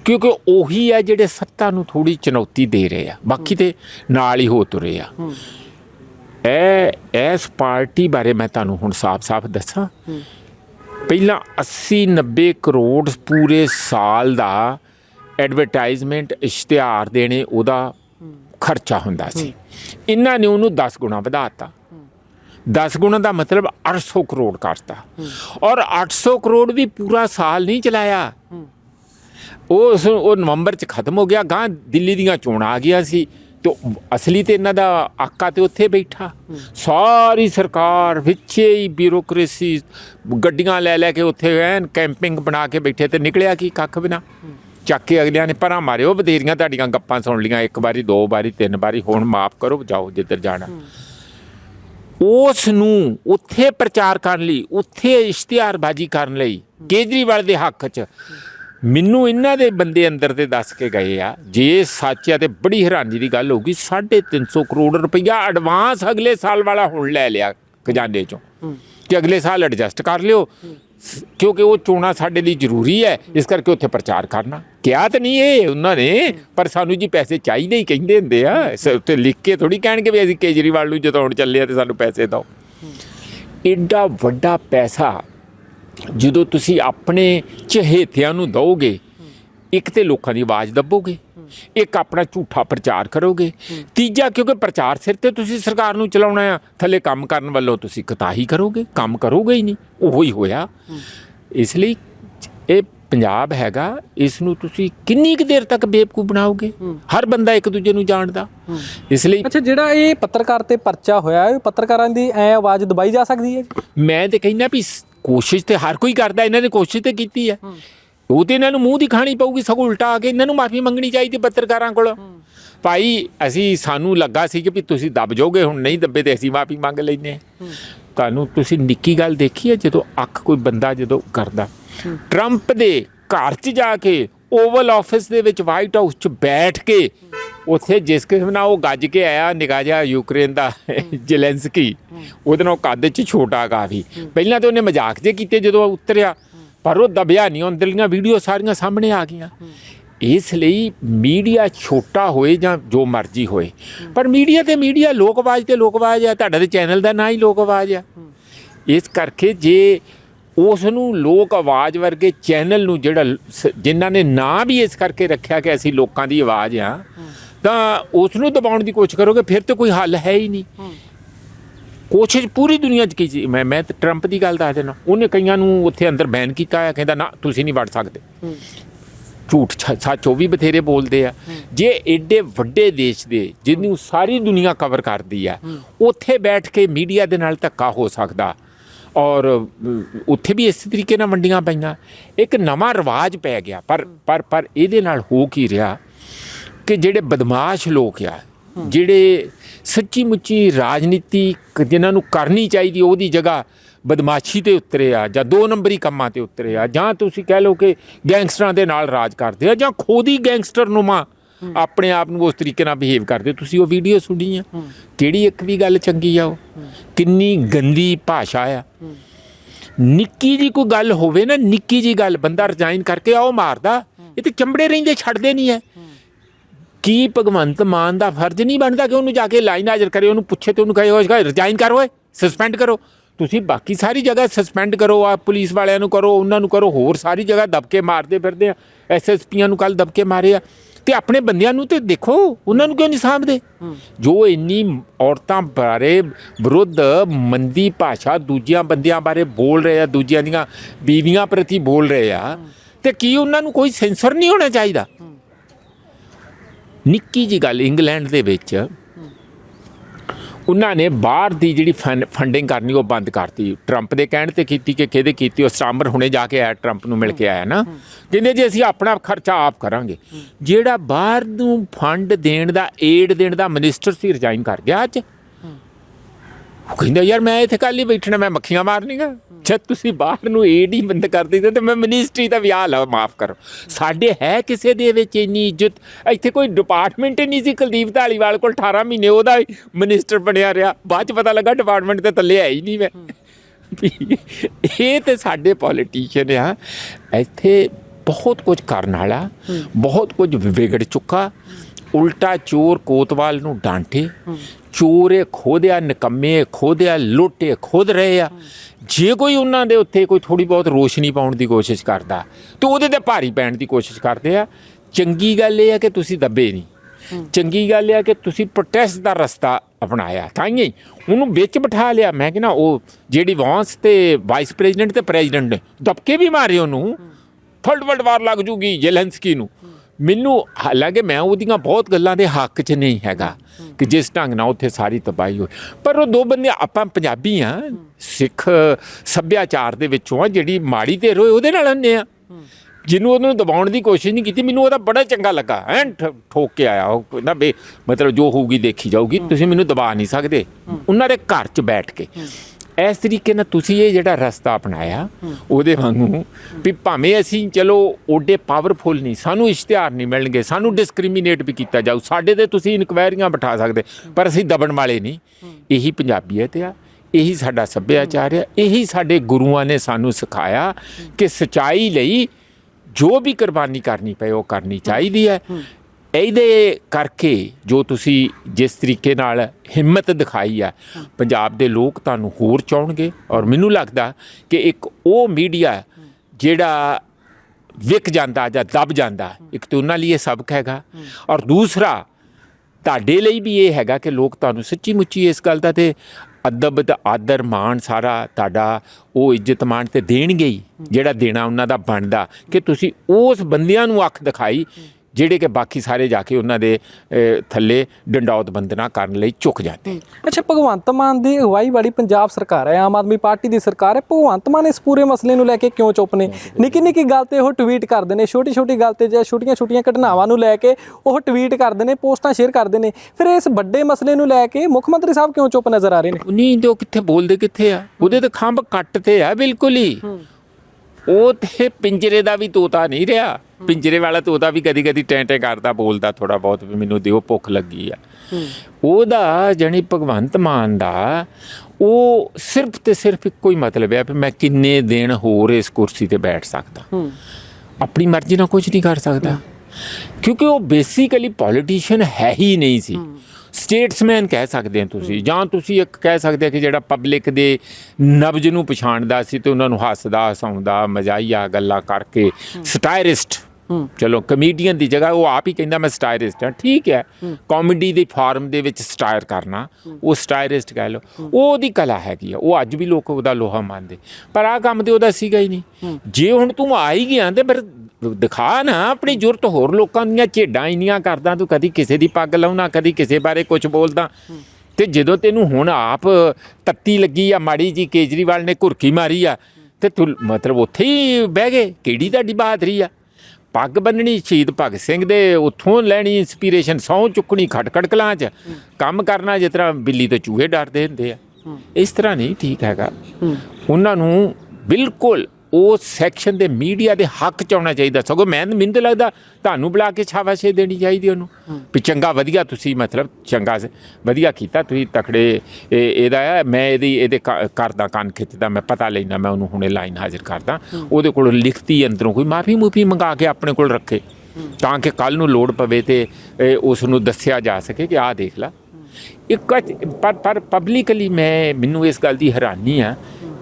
ਕਿਉਂਕਿ ਉਹੀ ਆ ਜਿਹੜੇ ਸੱਤਾ ਨੂੰ ਥੋੜੀ ਚੁਣੌਤੀ ਦੇ ਰਹੇ ਆ। ਬਾਕੀ ਤੇ ਨਾਲ ਹੀ ਹੋ ਤੁਰੇ ਆ। ਇਹ ਇਸ ਪਾਰਟੀ ਬਾਰੇ ਮੈਂ ਤੁਹਾਨੂੰ ਹੁਣ ਸਾਫ਼-ਸਾਫ਼ ਦੱਸਾਂ। ਪਹਿਲਾਂ 80 90 ਕਰੋੜ ਪੂਰੇ ਸਾਲ ਦਾ ਐਡਵਰਟਾਈਜ਼ਮੈਂਟ ਇਸ਼ਤਿਹਾਰ ਦੇਣੇ ਉਹਦਾ ਖਰਚਾ ਹੁੰਦਾ ਸੀ। ਇਹਨਾਂ ਨੇ ਉਹਨੂੰ 10 ਗੁਣਾ ਵਧਾਤਾ 10 ਗੁਣਾ ਦਾ ਮਤਲਬ 800 ਕਰੋੜ ਕਰਤਾ ਔਰ 800 ਕਰੋੜ ਵੀ ਪੂਰਾ ਸਾਲ ਨਹੀਂ ਚਲਾਇਆ ਉਹ ਉਸ- ਉਹ ਨਵੰਬਰ ਚ ਖਤਮ ਹੋ ਗਿਆ ਗਾਂ ਦਿੱਲੀ ਦੀਆਂ ਚੋਣਾਂ ਆ ਗਈਆਂ ਸੀ ਤੇ ਅਸਲੀ ਤੇ ਇਹਨਾਂ ਦਾ ਆਕਾ ਤੇ ਉੱਥੇ ਬੈਠਾ ਸਾਰੀ ਸਰਕਾਰ ਵਿੱਚ ਹੀ ਬਿਊਰੋਕ੍ਰੇਸੀ ਗੱਡੀਆਂ ਲੈ ਲੈ ਕੇ ਉੱਥੇ ਐਨ ਕੈਂਪਿੰਗ ਬਣਾ ਕੇ ਬੈਠੇ ਤੇ ਨਿਕਲਿਆ ਕੀ ਕੱਖ ਬਿਨਾ ਚੱਕ ਕੇ ਅਗਲਿਆਂ ਨੇ ਪਰਾਂ ਮਾਰਿਓ ਬਧੇਰੀਆਂ ਤੁਹਾਡੀਆਂ ਗੱਪਾਂ ਸੁਣ ਲੀਆਂ ਇੱਕ ਵਾਰੀ ਦੋ ਵਾਰੀ ਤਿੰਨ ਵਾਰੀ ਹੁਣ ਮਾਫ ਕਰੋ ਜਾਓ ਜਿੱਧਰ ਜਾਣਾ ਉਸ ਨੂੰ ਉੱਥੇ ਪ੍ਰਚਾਰ ਕਰਨ ਲਈ ਉੱਥੇ ਇਸ਼ਤਿਹਾਰਬਾਜ਼ੀ ਕਰਨ ਲਈ ਕੇਜਰੀਵਾਲ ਦੇ ਹੱਕ 'ਚ। ਮੈਨੂੰ ਇਹਨਾਂ ਦੇ ਬੰਦੇ ਅੰਦਰ ਤੇ ਦੱਸ ਕੇ ਗਏ ਆ ਜੇ ਸੱਚ ਆ ਤੇ ਬੜੀ ਹੈਰਾਨੀ ਦੀ ਗੱਲ ਹੋਊਗੀ 350 ਕਰੋੜ ਰੁਪਈਆ ਐਡਵਾਂਸ ਅਗਲੇ ਸਾਲ ਵਾਲਾ ਹੁਣ ਲੈ ਲਿਆ ਖਜ਼ਾਨੇ 'ਚੋਂ। ਕਿ ਅਗਲੇ ਸਾਲ ਐਡਜਸਟ ਕਰ ਲਿਓ। ਕਿਉਂਕਿ ਉਹ ਚੋਣਾਂ ਸਾਡੇ ਲਈ ਜ਼ਰੂਰੀ ਹੈ। ਇਸ ਕਰਕੇ ਉੱਥੇ ਪ੍ਰਚਾਰ ਕਰਨਾ। ਕਿਹਾ ਤਾਂ ਨਹੀਂ ਇਹ ਉਹਨਾਂ ਨੇ, ਪਰ ਸਾਨੂੰ ਜੀ ਪੈਸੇ ਚਾਹੀਦੇ ਹੀ ਕਹਿੰਦੇ ਹੁੰਦੇ ਆ। ਸ- ਉੱਤੇ ਲਿਖ ਕੇ ਥੋੜੀ ਕਹਿਣਗੇ ਵੀ ਅਸੀਂ ਕੇਜਰੀਵਾਲ ਨੂੰ ਜਿਤਾਉਣ ਚੱਲੇ ਆ ਤੇ ਸਾਨੂੰ ਪੈਸੇ ਦਿਓ। ਐਡਾ ਵੱਡਾ ਪੈਸਾ ਜਦੋਂ ਤੁਸੀਂ ਆਪਣੇ ਚਹੇਤਿਆਂ ਨੂੰ ਦਓਗੇ, ਇੱਕ ਤੇ ਲੋਕਾਂ ਦੀ ਆਵਾਜ਼ ਦੱਬੋਗੇ। ਇੱਕ ਆਪਣਾ ਝੂਠਾ ਪ੍ਰਚਾਰ ਕਰੋਗੇ। ਤੀਜਾ ਕਿਉਂਕਿ ਪ੍ਰਚਾਰ ਸਿਰ ਤੇ ਤੁਸੀਂ ਸਰਕਾਰ ਨੂੰ ਚਲਾਉਣਾ ਆ ਥੱਲੇ ਕੰਮ ਕਰਨ ਵੱਲੋਂ ਤੁਸੀਂ ਕਤਾਹੀ ਕਰੋਗੇ ਕੰਮ ਕਰੋਗੇ ਹੀ ਨਹੀਂ ਉਹੋ ਹੀ ਹੋਇਆ। ਇਸ ਲਈ ਇਹ ਪੰਜਾਬ ਹੈਗਾ ਇਸ ਨੂੰ ਤੁਸੀਂ ਕਿੰਨੀ ਕੁ ਦੇਰ ਤੱਕ ਬੇਵਕੂਫ ਬਣਾਓਗੇ? ਹਰ ਬੰਦਾ ਇੱਕ ਦੂਜੇ ਨੂੰ ਜਾਣਦਾ। ਇਸ ਲਈ ਅੱਛਾ ਜਿਹੜਾ ਇਹ ਪੱਤਰਕਾਰ ਤੇ ਪਰਚਾ ਹੋਇਆ ਇਹ ਪੱਤਰਕਾਰਾਂ ਦੀ ਐ ਆਵਾਜ਼ ਦਬਾਈ ਜਾ ਸਕਦੀ ਹੈ? ਮੈਂ ਤੇ ਕਹਿੰਦਾ ਵੀ ਕੋਸ਼ਿਸ਼ ਤੇ ਹਰ ਕੋਈ ਕਰਦਾ ਇਹਨਾਂ ਨੇ ਕੋਸ਼ਿਸ਼ ਤੇ ਕੀਤੀ ਹੈ। ਉਹ ਤੇ ਇਹਨਾਂ ਨੂੰ ਮੂੰਹ ਦੀ ਖਾਣੀ ਪਊਗੀ ਸਗੋਂ ਉਲਟਾ ਆ ਕੇ ਇਹਨਾਂ ਨੂੰ ਮਾਫੀ ਮੰਗਣੀ ਚਾਹੀਦੀ ਪੱਤਰਕਾਰਾਂ ਕੋਲ। ਭਾਈ ਅਸੀਂ ਸਾਨੂੰ ਲੱਗਾ ਸੀ ਕਿ ਵੀ ਤੁਸੀਂ ਦੱਬ ਜਾਓਗੇ ਹੁਣ ਨਹੀਂ ਦੱਬੇ ਤੇ ਅਸੀਂ ਮਾਫੀ ਮੰਗ ਲੈਨੇ। ਤੁਹਾਨੂੰ ਤੁਸੀਂ ਨਿੱਕੀ ਗੱਲ ਦੇਖੀ ਹੈ ਜਦੋਂ ਅੱਖ ਕੋਈ ਬੰਦਾ ਜਦੋਂ ਕਰਦਾ। ਟਰੰਪ ਦੇ ਘਰ 'ਚ ਜਾ ਕੇ ਓਵਲ ਆਫਿਸ ਦੇ ਵਿੱਚ ਵਾਈਟ ਹਾਊਸ 'ਚ ਬੈਠ ਕੇ ਉੱਥੇ ਜਿਸ ਕਿਸਮ ਨਾਲ ਉਹ ਗੱਜ ਕੇ ਆਇਆ ਜਿਹਾ ਯੂਕਰੇਨ ਦਾ ਜ਼ੈਲੈਂਸਕੀ ਉਹਦੇ ਨਾਲ ਕੱਦ 'ਚ ਛੋਟਾ ਕਾਫੀ ਪਹਿਲਾਂ ਤਾਂ ਉਹਨੇ ਮਜ਼ਾਕ ਜੇ ਕੀਤੇ ਜਦੋਂ ਉਤਰਿਆ। ਪਰ ਉਹ ਦਬਿਆ ਨਹੀਂ, ਅੰਦਰਲੀਆਂ ਵੀਡੀਓ ਸਾਰੀਆਂ ਸਾਹਮਣੇ ਆ ਗਈਆਂ। ਇਸ ਲਈ ਮੀਡੀਆ ਛੋਟਾ ਹੋਏ ਜਾਂ ਜੋ ਮਰਜ਼ੀ ਹੋਏ, ਪਰ ਮੀਡੀਆ ਤੇ ਮੀਡੀਆ ਲੋਕ ਆਵਾਜ਼ ਤੇ ਲੋਕ ਆਵਾਜ਼ ਆ, ਤੁਹਾਡਾ ਤੇ ਚੈਨਲ ਦਾ ਨਾਂ ਹੀ ਲੋਕ ਆਵਾਜ਼ ਆ। ਇਸ ਕਰਕੇ ਜੇ ਉਸ ਨੂੰ ਲੋਕ ਆਵਾਜ਼ ਵਰਗੇ ਚੈਨਲ ਨੂੰ ਜਿਹੜਾ ਲ- ਜਿਨ੍ਹਾਂ ਨੇ ਨਾਂ ਵੀ ਇਸ ਕਰਕੇ ਰੱਖਿਆ ਕਿ ਅਸੀਂ ਲੋਕਾਂ ਦੀ ਆਵਾਜ਼ ਆ, ਤਾਂ ਉਸ ਨੂੰ ਦਬਾਉਣ ਦੀ ਕੋਸ਼ਿਸ਼ ਕਰੋਗੇ, ਫਿਰ ਤਾਂ ਕੋਈ ਹੱਲ ਹੈ ਹੀ ਨਹੀਂ। ਕੋਸ਼ਿਸ਼ ਪੂਰੀ ਦੁਨੀਆ 'ਚ ਕੀਤੀ। ਮੈਂ ਮੈਂ ਤਾਂ ਟਰੰਪ ਦੀ ਗੱਲ ਦੱਸ ਦੇਣਾ ਉਹਨੇ ਕਈਆਂ ਨੂੰ ਉੱਥੇ ਅੰਦਰ ਬੈਨ ਕੀਤਾ ਹੈ ਕਹਿੰਦਾ ਨਾ ਤੁਸੀਂ ਨਹੀਂ ਵੜ ਸਕਦੇ। ਝੂਠ ਸੱਚ ਉਹ ਵੀ ਬਥੇਰੇ ਬੋਲਦੇ ਆ। ਜੇ ਏਡੇ ਵੱਡੇ ਦੇਸ਼ ਦੇ ਜਿਹਨੂੰ ਸਾਰੀ ਦੁਨੀਆ ਕਵਰ ਕਰਦੀ ਆ ਉੱਥੇ ਬੈਠ ਕੇ ਮੀਡੀਆ ਦੇ ਨਾਲ ਧੱਕਾ ਹੋ ਸਕਦਾ। ਔਰ ਉੱਥੇ ਵੀ ਇਸ ਤਰੀਕੇ ਨਾਲ ਵੰਡੀਆਂ ਪਈਆਂ। ਇੱਕ ਨਵਾਂ ਰਿਵਾਜ ਪੈ ਗਿਆ। ਪਰ ਪਰ ਪਰ ਇਹਦੇ ਨਾਲ ਹੋ ਕੀ ਰਿਹਾ ਕਿ ਜਿਹੜੇ ਬਦਮਾਸ਼ ਲੋਕ ਆ ਜਿਹੜੇ ਸੱਚੀ ਮੁੱਚੀ ਰਾਜਨੀਤੀ ਜਿਨ੍ਹਾਂ ਨੂੰ ਕਰਨੀ ਚਾਹੀਦੀ ਉਹਦੀ ਜਗ੍ਹਾ ਬਦਮਾਸ਼ੀ ਤੇ ਉਤਰੇ ਆ ਜਾਂ ਦੋ ਨੰਬਰੀ ਕੰਮਾਂ ਤੇ ਉਤਰੇ ਆ ਜਾਂ ਤੁਸੀਂ ਕਹਿ ਲਓ ਕਿ ਗੈਂਗਸਟਰਾਂ ਦੇ ਨਾਲ ਰਾਜ ਕਰਦੇ ਆ ਜਾਂ ਖੁਦ ਹੀ ਗੈਂਗਸਟਰ ਨੁਮਾ ਆਪਣੇ ਆਪ ਨੂੰ ਉਸ ਤਰੀਕੇ ਨਾਲ ਬਿਹੇਵ ਕਰਦੇ ਤੁਸੀਂ ਉਹ ਵੀਡੀਓ ਸੁਣੀ ਆ ਕਿਹੜੀ ਇੱਕ ਵੀ ਗੱਲ ਚੰਗੀ ਆ ਉਹ? ਕਿੰਨੀ ਗੰਦੀ ਭਾਸ਼ਾ ਆ। ਨਿੱਕੀ ਜੀ ਕੋਈ ਗੱਲ ਹੋਵੇ ਨਾ ਨਿੱਕੀ ਜੀ ਗੱਲ ਬੰਦਾ ਰਜਾਈਨ ਕਰਕੇ ਆ ਉਹ ਮਾਰਦਾ ਇਹ ਤੇ ਚੰਬੜੇ ਰਹਿੰਦੇ ਛੱਡਦੇ ਨਹੀਂ ਐ। ਕੀ ਭਗਵੰਤ ਮਾਨ ਦਾ ਫਰਜ਼ ਨਹੀਂ ਬਣਦਾ ਕਿ ਉਹਨੂੰ ਜਾ ਕੇ ਲਾਈਨ ਹਾਜ਼ਰ ਕਰੇ, ਉਹਨੂੰ ਪੁੱਛੇ ਤੇ ਉਹਨੂੰ ਕਹੇ ਹੋਏ ਰਿਜ਼ਾਈਨ ਕਰੋ ਓਏ ਸਸਪੈਂਡ ਕਰੋ। ਤੁਸੀਂ ਬਾਕੀ ਸਾਰੀ ਜਗ੍ਹਾ ਸਸਪੈਂਡ ਕਰੋ ਆ ਪੁਲਿਸ ਵਾਲਿਆਂ ਨੂੰ ਕਰੋ, ਉਹਨਾਂ ਨੂੰ ਕਰੋ, ਹੋਰ ਸਾਰੀ ਜਗ੍ਹਾ ਦਬਕੇ ਮਾਰਦੇ ਫਿਰਦੇ ਆ ਐਸਐਸਪੀਆਂ ਨੂੰ ਕੱਲ ਦਬਕੇ ਮਾਰੇ ਆ। ਤੇ ਆਪਣੇ ਬੰਦਿਆਂ ਨੂੰ ਤੇ ਦੇਖੋ, ਉਹਨਾਂ ਨੂੰ ਕਿਉਂ ਨਹੀਂ ਸਾਂਭਦੇ? ਜੋ ਇੰਨੀ ਔਰਤਾਂ ਬਾਰੇ ਵਿਰੁੱਧ ਮੰਦੀ ਭਾਸ਼ਾ ਦੂਜਿਆਂ ਬੰਦਿਆਂ ਬਾਰੇ ਬੋਲ ਰਹੇ ਆ, ਦੂਜਿਆਂ ਦੀਆਂ ਬੀਵੀਆਂ ਪ੍ਰਤੀ ਬੋਲ ਰਹੇ ਆ, ਤੇ ਕੀ ਉਹਨਾਂ ਨੂੰ ਕੋਈ ਸੈਂਸਰ ਨਹੀਂ ਹੋਣਾ ਚਾਹੀਦਾ? ਨਿੱਕੀ ਜੀ ਗੱਲ ਇੰਗਲੈਂਡ ਦੇ ਵਿੱਚ, ਉਹਨਾਂ ਨੇ ਬਾਹਰ ਦੀ ਜਿਹੜੀ ਫੰਡ- ਫੰਡਿੰਗ ਕਰਨੀ, ਉਹ ਬੰਦ ਕਰਤੀ। ਟਰੰਪ ਦੇ ਕਹਿਣ ਤੇ ਕੀਤੀ ਕਿ ਕਿਹਦੇ ਕੀਤੀ, ਉਹ ਸਟਾਮਰ ਹੁਣੇ ਜਾ ਕੇ ਆਇਆ, ਟਰੰਪ ਨੂੰ ਮਿਲ ਕੇ ਆਇਆ ਨਾ। ਕਹਿੰਦੇ ਜੀ ਅਸੀਂ ਆਪਣਾ ਖਰਚਾ ਆਪ ਕਰਾਂਗੇ। ਜਿਹੜਾ ਬਾਹਰ ਨੂੰ ਫੰਡ ਦੇਣ ਦਾ, ਏਡ ਦੇਣ ਦਾ ਮਿਨਿਸਟਰ ਸੀ ਰਿਜ਼ਾਈਨ ਕਰ ਗਿਆ ਅੱਜ। ਉਹ ਕਹਿੰਦਾ, ਯਾਰ ਮੈਂ ਇੱਥੇ ਕੱਲ ਹੀ ਬੈਠਣਾ, ਮੈਂ ਮੱਖੀਆਂ ਮਾਰਨੀਆਂ। ਜਦ ਤੁਸੀਂ ਬਾਹਰ ਨੂੰ ਏਡ ਹੀ ਬੰਦ ਕਰ ਦਿੱਤੇ, ਤੇ ਮੈਂ ਮਿਨਿਸਟਰੀ ਦਾ ਵਿਆਹ ਲਾ, ਮਾਫ ਕਰੋ। ਸਾਡੇ ਹੈ ਕਿਸੇ ਦੇ ਵਿੱਚ ਇੰਨੀ ਇੱਜ਼ਤ? ਇੱਥੇ ਕੋਈ ਡਿਪਾਰਟਮੈਂਟ ਹੀ ਨਹੀਂ ਸੀ, ਕੁਲਦੀਪ ਧਾਲੀਵਾਲ ਕੋਲ 18 ਮਹੀਨੇ ਉਹਦਾ ਮਿਨਿਸਟਰ ਬਣਿਆ ਰਿਹਾ। ਬਾਅਦ ਚ ਪਤਾ ਲੱਗਾ ਡਿਪਾਰਟਮੈਂਟ ਤੇ ਥੱਲੇ ਹੈ ਹੀ ਨਹੀਂ ਮੈਂ। ਇਹ ਤੇ ਸਾਡੇ ਪੋਲੀਟੀਸ਼ੀਅਨ ਆ, ਇੱਥੇ ਬਹੁਤ ਕੁਝ ਕਰਨ ਵਾਲਾ, ਬਹੁਤ ਕੁਝ ਵਿਗੜ ਚੁੱਕਾ। ਉਲਟਾ ਚੋਰ ਕੋਤਵਾਲ ਨੂੰ ਡਾਂਟੇ। ਚੋਰੇ ਖੋਦਿਆ ਨਕੰਮੇ ਖੋਦਿਆ ਲੁੱਟੇ ਖੋਦ ਰਹੇ ਆ। ਜੇ ਕੋਈ ਉਹਨਾਂ ਦੇ ਉੱਤੇ ਕੋਈ ਥੋੜੀ ਬਹੁਤ ਰੋਸ਼ਨੀ ਪਾਉਣ ਦੀ ਕੋਸ਼ਿਸ਼ ਕਰਦਾ, ਤੇ ਉਹਦੇ ਤੇ ਭਾਰੀ ਪੈਣ ਦੀ ਕੋਸ਼ਿਸ਼ ਕਰਦੇ ਆ। ਚੰਗੀ ਗੱਲ ਇਹ ਆ ਕਿ ਤੁਸੀਂ ਦੱਬੇ ਨਹੀਂ। ਚੰਗੀ ਗੱਲ ਇਹ ਆ ਕਿ ਤੁਸੀਂ ਪ੍ਰੋਟੈਸਟ ਦਾ ਰਸਤਾ ਅਪਣਾਇਆ, ਤਾਂ ਹੀ ਉਹਨੂੰ ਵਿੱਚ ਬਿਠਾ ਲਿਆ। ਮੈਂ ਕਹਿੰਦਾ, ਉਹ ਜਿਹੜੀ ਵਾਂਸ ਤੇ ਵਾਈਸ ਪ੍ਰੈਜ਼ੀਡੈਂਟ ਤੇ ਪ੍ਰੈਜ਼ੀਡੈਂਟ ਨੇ, ਦਬਕੇ ਵੀ ਮਾਰੇ ਉਹਨੂੰ। ਥਰਡ ਵਰਲਡ ਵਾਰ ਲੱਗ ਜੂਗੀ ਜ਼ੈਲੈਂਸਕੀ ਨੂੰ। ਮੈਨੂੰ ਹਾਲਾਂਕਿ ਮੈਂ ਉਹਦੀਆਂ ਬਹੁਤ ਗੱਲਾਂ ਦੇ ਹੱਕ 'ਚ ਨਹੀਂ ਹੈਗਾ ਕਿ ਜਿਸ ਢੰਗ ਨਾਲ ਉੱਥੇ ਸਾਰੀ ਤਬਾਹੀ ਹੋਈ। ਪਰ ਉਹ ਦੋ ਬੰਦੇ ਆਪਾਂ ਪੰਜਾਬੀ ਆ, ਸਿੱਖ ਸੱਭਿਆਚਾਰ ਦੇ ਵਿੱਚੋਂ ਆ, ਜਿਹੜੀ ਮਾੜੀ ਤੇ ਰੋਏ ਉਹਦੇ ਨਾਲ ਹੁੰਨੇ ਆ। ਜਿਹਨੂੰ ਉਹਨੂੰ ਦਬਾਉਣ ਦੀ ਕੋਸ਼ਿਸ਼ ਨਹੀਂ ਕੀਤੀ, ਮੈਨੂੰ ਉਹਦਾ ਬੜਾ ਚੰਗਾ ਲੱਗਾ। ਐਂ ਠ- ਠੋਕ ਕੇ ਆਇਆ ਉਹ ਕੋਈ ਨਾ ਬੇ ਮਤਲਬ ਜੋ ਹੋਊਗੀ ਦੇਖੀ ਜਾਊਗੀ, ਤੁਸੀਂ ਮੈਨੂੰ ਦਬਾ ਨਹੀਂ ਸਕਦੇ। ਉਹਨਾਂ ਦੇ ਘਰ 'ਚ ਬੈਠ ਕੇ। ਇਸ ਤਰੀਕੇ ਨਾਲ ਤੁਸੀਂ ਇਹ ਜਿਹੜਾ ਰਸਤਾ ਅਪਣਾਇਆ, ਉਹਦੇ ਵਾਂਗੂ ਵੀ ਭਾਵੇਂ ਅਸੀਂ ਚਲੋ ਓਡੇ ਪਾਵਰਫੁਲ ਨਹੀਂ, ਸਾਨੂੰ ਇਸ਼ਤਿਹਾਰ ਨਹੀਂ ਮਿਲਣਗੇ, ਸਾਨੂੰ ਡਿਸਕ੍ਰਿਮੀਨੇਟ ਵੀ ਕੀਤਾ ਜਾਊ, ਸਾਡੇ ਤੇ ਤੁਸੀਂ ਇਨਕੁਆਇਰੀਆਂ ਬਿਠਾ ਸਕਦੇ, ਪਰ ਅਸੀਂ ਦਬਣ ਵਾਲੇ ਨਹੀਂ। ਇਹੀ ਪੰਜਾਬੀਅਤ ਆ, ਇਹੀ ਸਾਡਾ ਸੱਭਿਆਚਾਰ ਆ, ਇਹੀ ਸਾਡੇ ਗੁਰੂਆਂ ਨੇ ਸਾਨੂੰ ਸਿਖਾਇਆ ਕਿ ਸਚਾਈ ਲਈ ਜੋ ਵੀ ਕੁਰਬਾਨੀ ਕਰਨੀ ਪਏ, ਉਹ ਕਰਨੀ ਚਾਹੀਦੀ ਹੈ। ਇਹਦੇ ਕਰਕੇ ਜੋ ਤੁਸੀਂ ਜਿਸ ਤਰੀਕੇ ਨਾਲ ਹਿੰਮਤ ਦਿਖਾਈ ਆ ਪੰਜਾਬ ਦੇ ਲੋਕ ਤੁਹਾਨੂੰ ਹੋਰ ਚਾਹਣਗੇ ਔਰ ਮੈਨੂੰ ਲੱਗਦਾ ਕਿ ਇੱਕ ਉਹ ਮੀਡੀਆ ਜਿਹੜਾ ਵਿਕ ਜਾਂਦਾ ਜਾਂ ਦਬ ਜਾਂਦਾ, ਇੱਕ ਤਾਂ ਉਹਨਾਂ ਲਈ ਇਹ ਸਬਕ ਹੈਗਾ ਔਰ ਦੂਸਰਾ ਤੁਹਾਡੇ ਲਈ ਵੀ ਇਹ ਹੈਗਾ ਕਿ ਲੋਕ ਤੁਹਾਨੂੰ ਸੱਚੀ ਮੁੱਚੀ ਇਸ ਗੱਲ ਦਾ ਤੇ ਅਦਬ ਤੇ ਆਦਰ ਮਾਣ ਸਾਰਾ ਤੁਹਾਡਾ ਉਹ ਇੱਜ਼ਤ ਮਾਣ ਤੇ ਦੇਣਗੇ ਹੀ, ਜਿਹੜਾ ਦੇਣਾ ਉਹਨਾਂ ਦਾ ਬਣਦਾ, ਕਿ ਤੁਸੀਂ ਉਸ ਬੰਦਿਆਂ ਨੂੰ ਅੱਖ ਦਿਖਾਈ ਜਿਹੜੇ ਕਿ ਬਾਕੀ ਸਾਰੇ ਜਾ ਕੇ ਉਹਨਾਂ ਦੇ ਥੱਲੇ ਡੰਡੌਤ ਬੰਦਨਾ ਕਰਨ ਲਈ ਝੁਕ ਜਾਂਦੇ ਅੱਛਾ ਭਗਵੰਤ ਮਾਨ ਦੀ ਅਗਵਾਈ ਵਾਲੀ ਪੰਜਾਬ ਸਰਕਾਰ ਹੈ ਆਮ ਆਦਮੀ ਪਾਰਟੀ ਦੀ ਸਰਕਾਰ ਹੈ। ਭਗਵੰਤ ਮਾਨ ਇਸ ਪੂਰੇ ਮਸਲੇ ਨੂੰ ਲੈ ਕੇ ਕਿਉਂ ਚੁੱਪ ਨੇ? ਨਿੱਕੀ ਨਿੱਕੀ ਗੱਲ ਤੇ ਉਹ ਟਵੀਟ ਕਰਦੇ ਨੇ ਛੋਟੀ ਛੋਟੀ ਗੱਲ ਤੇ ਜਾਂ ਛੋਟੀਆਂ ਛੋਟੀਆਂ ਘਟਨਾਵਾਂ ਨੂੰ ਲੈ ਕੇ ਉਹ ਟਵੀਟ ਕਰਦੇ ਨੇ ਪੋਸਟਾਂ ਸ਼ੇਅਰ ਕਰਦੇ ਨੇ। ਫਿਰ ਇਸ ਵੱਡੇ ਮਸਲੇ ਨੂੰ ਲੈ ਕੇ ਮੁੱਖ ਮੰਤਰੀ ਸਾਹਿਬ ਕਿਉਂ ਚੁੱਪ ਨਜ਼ਰ ਆ ਰਹੇ ਨੇ? ਨਹੀਂ ਤੇ ਉਹ ਕਿੱਥੇ ਬੋਲਦੇ ਕਿੱਥੇ ਆ? ਉਹਦੇ ਤੇ ਖੰਭ ਕੱਟ ਤੇ ਆ ਬਿਲਕੁਲ ਹੀ। ਉਹ ਤੇ ਪਿੰਜਰੇ ਦਾ ਵੀ ਤੋਤਾ ਨਹੀਂ ਰਿਹਾ। ਪਿੰਜਰੇ ਵਾਲਾ ਤੋਤਾ ਵੀ ਕਦੀ ਕਦੀ ਟੈਂ ਟੈਂ ਕਰਦਾ ਬੋਲਦਾ ਥੋੜਾ ਬਹੁਤ ਵੀ ਮੈਨੂੰ ਦਿਓ ਭੁੱਖ ਲੱਗੀ ਆ। ਉਹਦਾ ਜਣੀ ਭਗਵੰਤ ਮਾਨ ਦਾ ਉਹ ਸਿਰਫ ਤੇ ਸਿਰਫ ਇੱਕੋ ਹੀ ਮਤਲਬ ਹੈ ਵੀ ਮੈਂ ਕਿੰਨੇ ਦਿਨ ਹੋਰ ਇਸ ਕੁਰਸੀ ਤੇ ਬੈਠ ਸਕਦਾ। ਆਪਣੀ ਮਰਜ਼ੀ ਨਾਲ ਕੁਝ ਨਹੀਂ ਕਰ ਸਕਦਾ। ਕਿਉਂਕਿ ਉਹ ਬੇਸਿਕਲੀ ਪੋਲੀਟੀਸ਼ੀਅਨ ਹੈ ਹੀ ਨਹੀਂ ਸੀ। ਸਟੇਟਸਮੈਨ ਕਹਿ ਸਕਦੇ ਹੋ ਤੁਸੀਂ ਜਾਂ ਤੁਸੀਂ ਇੱਕ ਕਹਿ ਸਕਦੇ ਕਿ ਜਿਹੜਾ ਪਬਲਿਕ ਦੇ ਨਬਜ ਨੂੰ ਪਛਾਣਦਾ ਸੀ ਤੇ ਉਹਨਾਂ ਨੂੰ ਹੱਸਦਾ ਹਸਾਉਂਦਾ ਮਜ਼ਾਈਆ ਗੱਲਾਂ ਕਰਕੇ ਸਟਾਇਰਿਸਟ ਚਲੋ ਕਮੇਡੀਅਨ ਦੀ ਜਗ੍ਹਾ, ਉਹ ਆਪ ਹੀ ਕਹਿੰਦਾ, ਮੈਂ ਸਟਾਇਰਿਸਟ ਹਾਂ। ਠੀਕ ਹੈ। ਕਾਮੇਡੀ ਦੇ ਫਾਰਮ ਦੇ ਵਿੱਚ ਸਟਾਇਰ ਕਰਨਾ, ਉਹ ਸਟਾਇਰਿਸਟ ਕਹਿ ਲਓ। ਉਹ ਉਹਦੀ ਕਲਾ ਹੈਗੀ ਆ। ਉਹ ਅੱਜ ਵੀ ਲੋਕ ਉਹਦਾ ਲੋਹਾ ਮੰਨਦੇ। ਪਰ ਆਹ ਕੰਮ ਤੇ ਉਹਦਾ ਸੀਗਾ ਹੀ ਨਹੀਂ। ਜੇ ਹੁਣ ਤੂੰ ਆ ਹੀ ਗਿਆ ਤੇ ਫਿਰ ਦਿਖਾ ਨਾ, ਆਪਣੀ ਜ਼ਰੂਰਤ ਹੋਰ ਲੋਕਾਂ ਦੀਆਂ ਝੇਡਾਂ ਇੰਨੀਆਂ ਕਰਦਾ, ਤੂੰ ਕਦੀ ਕਿਸੇ ਦੀ ਪੱਗ ਲਾਉਣਾ, ਕਦੀ ਕਿਸੇ ਬਾਰੇ ਕੁਝ ਬੋਲਦਾ। ਤੇ ਜਦੋਂ ਤੈਨੂੰ ਹੁਣ ਆਪ ਤੱਤੀ ਲੱਗੀ ਆ, ਮਾੜੀ ਜੀ ਕੇਜਰੀਵਾਲ ਨੇ ਘੁਰਕੀ ਮਾਰੀ ਆ, ਤੇ ਤੂੰ ਮਤਲਬ ਉੱਥੇ ਹੀ ਬਹਿ ਗਏ। ਕਿਹੜੀ ਤੁਹਾਡੀ ਬਹਾਦਰੀ ਆ? ਪੱਗ ਬੰਨਣੀ ਸ਼ਹੀਦ ਭਗਤ ਸਿੰਘ ਦੇ ਉੱਥੋਂ ਲੈਣੀ ਇਨਸਪੀਰੇਸ਼ਨ ਸਹੁੰ ਚੁੱਕਣੀ ਖਟਖਟ ਕਲਾਂ 'ਚ। ਕੰਮ ਕਰਨਾ ਜਿਸ ਤਰ੍ਹਾਂ ਬਿੱਲੀ ਤੋਂ ਚੂਹੇ ਡਰਦੇ ਹੁੰਦੇ ਆ। ਇਸ ਤਰ੍ਹਾਂ ਨਹੀਂ ਠੀਕ ਹੈਗਾ। ਉਹਨਾਂ ਨੂੰ ਬਿਲਕੁਲ ਉਹ ਸੈਕਸ਼ਨ ਦੇ ਮੀਡੀਆ ਦੇ ਹੱਕ ਚ ਆਉਣਾ ਚਾਹੀਦਾ। ਸਗੋਂ ਮੈਂ ਮੈਨੂੰ ਤਾਂ ਲੱਗਦਾ ਤੁਹਾਨੂੰ ਬੁਲਾ ਕੇ ਸ਼ਾਬਾਸ਼ੇ ਦੇਣੀ ਚਾਹੀਦੀ ਉਹਨੂੰ। ਵੀ ਚੰਗਾ ਵਧੀਆ ਤੁਸੀਂ ਮਤਲਬ ਚੰਗਾ ਵਧੀਆ ਕੀਤਾ ਤੁਸੀਂ ਤਕੜੇ ਇਹ- ਇਹਦਾ ਮੈਂ ਇਹਦੀ ਇਹਦੇ ਕਰਦਾ ਕੰਨ ਖਿੱਚਦਾ ਮੈਂ ਪਤਾ ਲੈਣਾ ਮੈਂ ਉਹਨੂੰ ਹੁਣੇ ਲਾਈਨ ਹਾਜ਼ਰ ਕਰਦਾ। ਉਹਦੇ ਕੋਲ ਲਿਖਤੀ ਅੰਦਰੋਂ ਕੋਈ ਮਾਫੀ ਮੂਫੀ ਮੰਗਾ ਕੇ ਆਪਣੇ ਕੋਲ ਰੱਖੇ। ਤਾਂ ਕਿ ਕੱਲ ਨੂੰ ਲੋੜ ਪਵੇ ਤੇ ਉਸ ਨੂੰ ਦੱਸਿਆ ਜਾ ਸਕੇ ਕਿ ਆਹ ਦੇਖ ਲੈ। ਇੱਕ ਪਰ ਪਰ ਪਬਲਿਕਲੀ ਮੈਂ ਮੈਨੂੰ ਇਸ ਗੱਲ ਦੀ ਹੈਰਾਨੀ ਆ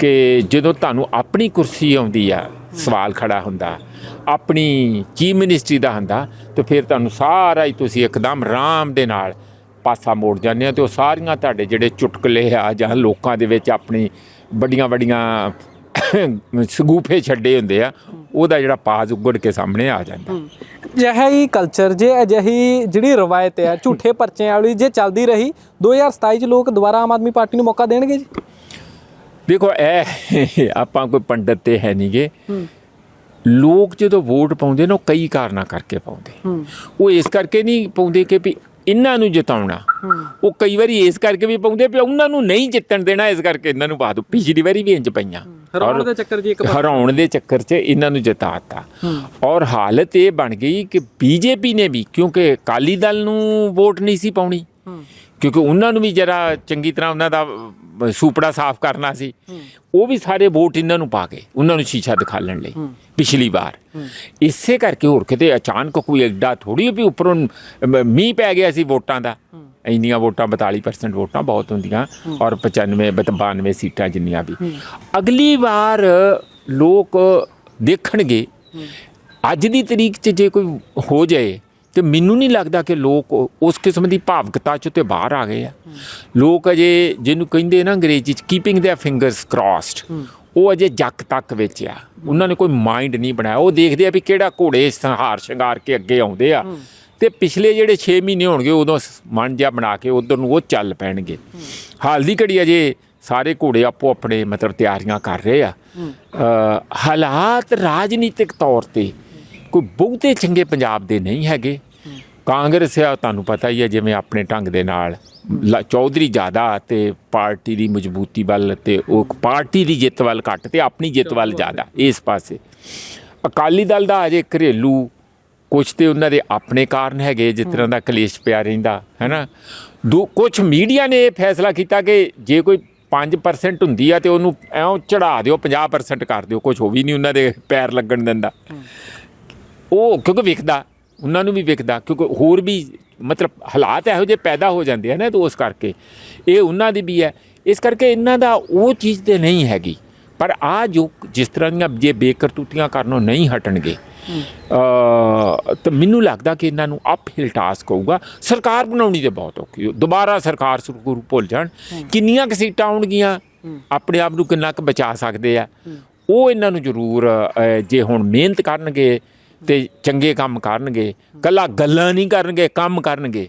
ਕਿ ਜਦੋਂ ਤੁਹਾਨੂੰ ਆਪਣੀ ਕੁਰਸੀ ਆਉਂਦੀ ਆ, ਸਵਾਲ ਖੜਾ ਹੁੰਦਾ, ਆਪਣੀ ਚੀਫ ਮਿਨਿਸਟਰੀ ਦਾ ਹੁੰਦਾ, ਤੇ ਫਿਰ ਤੁਹਾਨੂੰ ਸਾਰਾ ਹੀ ਤੁਸੀਂ ਇੱਕਦਮ ਆਰਾਮ ਦੇ ਨਾਲ ਪਾਸਾ ਮੋੜ ਜਾਂਦੇ ਆ ਤੇ ਉਹ ਸਾਰੀਆਂ ਤੁਹਾਡੇ ਜਿਹੜੇ ਚੁਟਕਲੇ ਆ ਜਾਂ ਲੋਕਾਂ ਦੇ ਵਿੱਚ ਆਪਣੀ ਵੱਡੀਆਂ ਵੱਡੀਆਂ ਸਗੂਫੇ ਛੱਡੇ ਹੁੰਦੇ ਆ, ਉਹਦਾ ਜਿਹੜਾ ਪਾਜ਼ ਉੱਗੜ ਕੇ ਸਾਹਮਣੇ ਆ ਜਾਂਦਾ। ਅਜਿਹੀ ਕਲਚਰ ਜੇ ਅਜਿਹੀ ਜਿਹੜੀ ਰਵਾਇਤ ਹੈ ਝੂਠੇ ਪਰਚਿਆਂ ਵਾਲੀ ਜੇ ਚੱਲਦੀ ਰਹੀ 2027 ਚ ਲੋਕ ਦੁਬਾਰਾ ਆਮ ਆਦਮੀ ਪਾਰਟੀ ਨੂੰ ਮੌਕਾ ਦੇਣਗੇ ਜੀ? ਦੇਖੋ ਇਹ ਆਪਾਂ ਕੋਈ ਪੰਡਤ ਤੇ ਹੈ ਨਹੀਂਗੇ ਲੋਕ ਜਦੋਂ ਵੋਟ ਪਾਉਂਦੇ ਨੇ ਉਹ ਕਈ ਕਾਰਨਾਂ ਕਰਕੇ ਪਾਉਂਦੇ। ਉਹ ਇਸ ਕਰਕੇ ਨਹੀਂ ਪਾਉਂਦੇ ਕਿ ਵੀ ਇਹਨਾਂ ਨੂੰ ਜਿਤਾਉਣਾ। ਉਹ ਕਈ ਵਾਰੀ ਇਸ ਕਰਕੇ ਵੀ ਪਾਉਂਦੇ ਵੀ ਉਹਨਾਂ ਨੂੰ ਨਹੀਂ ਜਿੱਤਣ ਦੇਣਾ ਇਸ ਕਰਕੇ ਇਹਨਾਂ ਨੂੰ ਪਾ ਦੋ ਪਿਛਲੀ ਵਾਰੀ ਵੀ ਇੰਜ ਪਈਆਂ। ਹਰਾਉਣ ਦੇ ਚੱਕਰ 'ਚ ਇੱਕ ਹਰਾਉਣ ਦੇ ਚੱਕਰ 'ਚ ਇਹਨਾਂ ਨੂੰ ਜਿਤਾਤਾ। ਔਰ ਹਾਲਤ ਇਹ ਬਣ ਗਈ ਕਿ ਬੀਜੇਪੀ ਨੇ ਵੀ ਕਿਉਂਕਿ ਅਕਾਲੀ ਦਲ ਨੂੰ ਵੋਟ ਨਹੀਂ ਸੀ ਪਾਉਣੀ। ਕਿਉਂਕਿ ਉਹਨਾਂ ਨੂੰ ਵੀ ਜਰਾ ਚੰਗੀ ਤਰ੍ਹਾਂ ਉਹਨਾਂ ਦਾ ਸੂਪੜਾ ਸਾਫ਼ ਕਰਨਾ ਸੀ। ਉਹ ਵੀ ਸਾਰੇ ਵੋਟ ਇਹਨਾਂ ਨੂੰ ਪਾ ਕੇ, ਉਹਨਾਂ ਨੂੰ ਸ਼ੀਸ਼ਾ ਦਿਖਾਲਣ ਲਈ, ਪਿਛਲੀ ਵਾਰ। ਇਸੇ ਕਰਕੇ ਹੋਰ ਕਿਤੇ ਅਚਾਨਕ ਕੋਈ ਐਡਾ ਥੋੜੀ ਵੀ ਉੱਪਰੋਂ ਮੀਂਹ ਪੈ ਗਿਆ ਸੀ ਵੋਟਾਂ ਦਾ। ਇੰਨੀਆਂ ਵੋਟਾਂ 42% ਵੋਟਾਂ ਬਹੁਤ ਹੁੰਦੀਆਂ ਔਰ 95 92 ਸੀਟਾਂ ਜਿੰਨੀਆਂ ਵੀ। ਅਗਲੀ ਵਾਰ ਲੋਕ ਦੇਖਣਗੇ। ਅੱਜ ਦੀ ਤਰੀਕ 'ਚ ਜੇ ਕੋਈ ਹੋ ਜਾਏ ਤੇ ਮੈਨੂੰ ਨਹੀਂ ਲੱਗਦਾ ਕਿ ਲੋਕ ਉਸ ਕਿਸਮ ਦੀ ਭਾਵਕਤਾ 'ਚ ਤੇ ਬਾਹਰ ਆ ਗਏ ਆ ਲੋਕ ਅਜੇ ਜਿਹਨੂੰ ਕਹਿੰਦੇ ਨਾ ਅੰਗਰੇਜ਼ੀ 'ਚ ਕੀਪਿੰਗ देयर ਫਿੰਗਰਸ ਕ੍ਰਾਸਡ ਉਹ ਅਜੇ ਜੱਕ ਤੱਕ ਵਿੱਚ ਆ ਉਹਨਾਂ ਨੇ ਕੋਈ ਮਾਈਂਡ ਨਹੀਂ ਬਣਾਇਆ ਉਹ ਦੇਖਦੇ ਆ ਵੀ ਕਿਹੜਾ ਘੋੜੇ ਸੰਹਾਰ ਸ਼ਿੰਗਾਰ ਕੇ ਅੱਗੇ ਆਉਂਦੇ ਆ ਤੇ ਪਿਛਲੇ ਜਿਹੜੇ 6 ਮਹੀਨੇ ਹੋਣਗੇ ਉਦੋਂ ਸ- ਮਨ ਜਿਹਾ ਬਣਾ ਕੇ ਉਧਰ ਨੂੰ ਉਹ ਚੱਲ ਪੈਣਗੇ ਹਾਲ ਦੀ ਘੜੀ ਅਜੇ ਸਾਰੇ ਘੋੜੇ ਆਪੋ ਆਪਣੇ ਮਤਲਬ ਤਿਆਰੀਆਂ ਕਰ ਰਹੇ ਆ ਅ, ਹਾਲਾਤ ਰਾਜਨੀਤਿਕ ਤੌਰ ਤੇ ਕੋਈ ਬਹੁਤੇ ਚੰਗੇ ਪੰਜਾਬ ਦੇ ਨਹੀਂ ਹੈਗੇ। ਕਾਂਗਰਸ ਆ ਤੁਹਾਨੂੰ ਪਤਾ ਹੀ ਹੈ ਜਿਵੇਂ ਆਪਣੇ ਢੰਗ ਦੇ ਨਾਲ ਚੌਧਰੀ ਜ਼ਿਆਦਾ ਤੇ ਪਾਰਟੀ ਦੀ ਮਜ਼ਬੂਤੀ ਵੱਲ ਤੇ ਉਹ ਪਾਰਟੀ ਦੀ ਜਿੱਤ ਵੱਲ ਘੱਟ ਤੇ ਆਪਣੀ ਜਿੱਤ ਵੱਲ ਜ਼ਿਆਦਾ ਇਸ ਪਾਸੇ। ਅਕਾਲੀ ਦਲ ਦਾ ਅਜੇ ਘਰੇਲੂ ਕੁਝ ਤੇ ਉਹਨਾਂ ਦੇ ਆਪਣੇ ਕਾਰਨ ਹੈਗੇ ਜਿਸ ਤਰ੍ਹਾਂ ਦਾ ਕਲੇਸ਼ ਪਿਆ ਰਹਿੰਦਾ ਹੈਨਾ? ਦੋ ਕੁਝ ਮੀਡੀਆ ਨੇ ਇਹ ਫੈਸਲਾ ਕੀਤਾ ਕਿ ਜੇ ਕੋਈ 5% ਹੁੰਦੀ ਆ ਤੇ ਉਹਨੂੰ ਐਉਂ ਚੜਾ ਦਿਓ 50% ਕਰ ਦਿਓ ਕੁਝ ਹੋ ਵੀ ਨਹੀਂ ਉਹਨਾਂ ਦੇ ਪੈਰ ਲੱਗਣ ਦਿੰਦਾ। ਉਹ ਕਿਉਂਕਿ ਵਿਕਦਾ ਉਹਨਾਂ ਨੂੰ ਵੀ ਵਿਕਦਾ ਕਿਉਂਕਿ ਹੋਰ ਵੀ ਮਤਲਬ ਹਾਲਾਤ ਇਹੋ ਜਿਹੇ ਪੈਦਾ ਹੋ ਜਾਂਦੇ ਆ ਨਾ ਤੇ ਉਸ ਕਰਕੇ। ਇਹ ਉਹਨਾਂ ਦੀ ਵੀ ਹੈ। ਇਸ ਕਰਕੇ ਇਹਨਾਂ ਦਾ ਉਹ ਚੀਜ਼ ਤੇ ਨਹੀਂ ਹੈਗੀ। ਪਰ ਆ ਜੋ ਜਿਸ ਤਰ੍ਹਾਂ ਦੀਆਂ ਜੇ ਬੇਕਰਤੂਤੀਆਂ ਕਰਨੋਂ ਨਹੀਂ ਹਟਣਗੇ ਅ ਤਾਂ ਮੈਨੂੰ ਲੱਗਦਾ ਕਿ ਇਹਨਾਂ ਨੂੰ ਅਪਹਿਲ ਟਾਸਕ ਹੋਊਗਾ। ਸਰਕਾਰ ਬਣਾਉਣੀ ਤੇ ਬਹੁਤ ਔਖੀ ਹੋ। ਦੁਬਾਰਾ ਸਰਕਾਰ ਸੁਰੂ ਭੁੱਲ ਜਾਣ। ਕਿੰਨੀਆਂ ਕੁ ਸੀਟਾਂ ਆਉਣਗੀਆਂ? ਆਪਣੇ ਆਪ ਨੂੰ ਕਿੰਨਾ ਕੁ ਬਚਾ ਸਕਦੇ ਆ? ਉਹ ਇਹਨਾਂ ਨੂੰ ਜ਼ਰੂਰ ਜੇ ਹੁਣ ਮਿਹਨਤ ਕਰਨਗੇ ਤੇ ਚੰਗੇ ਕੰਮ ਕਰਨਗੇ, ਕੱਲਾ ਗੱਲਾਂ ਨਹੀਂ ਕਰਨਗੇ, ਕੰਮ ਕਰਨਗੇ।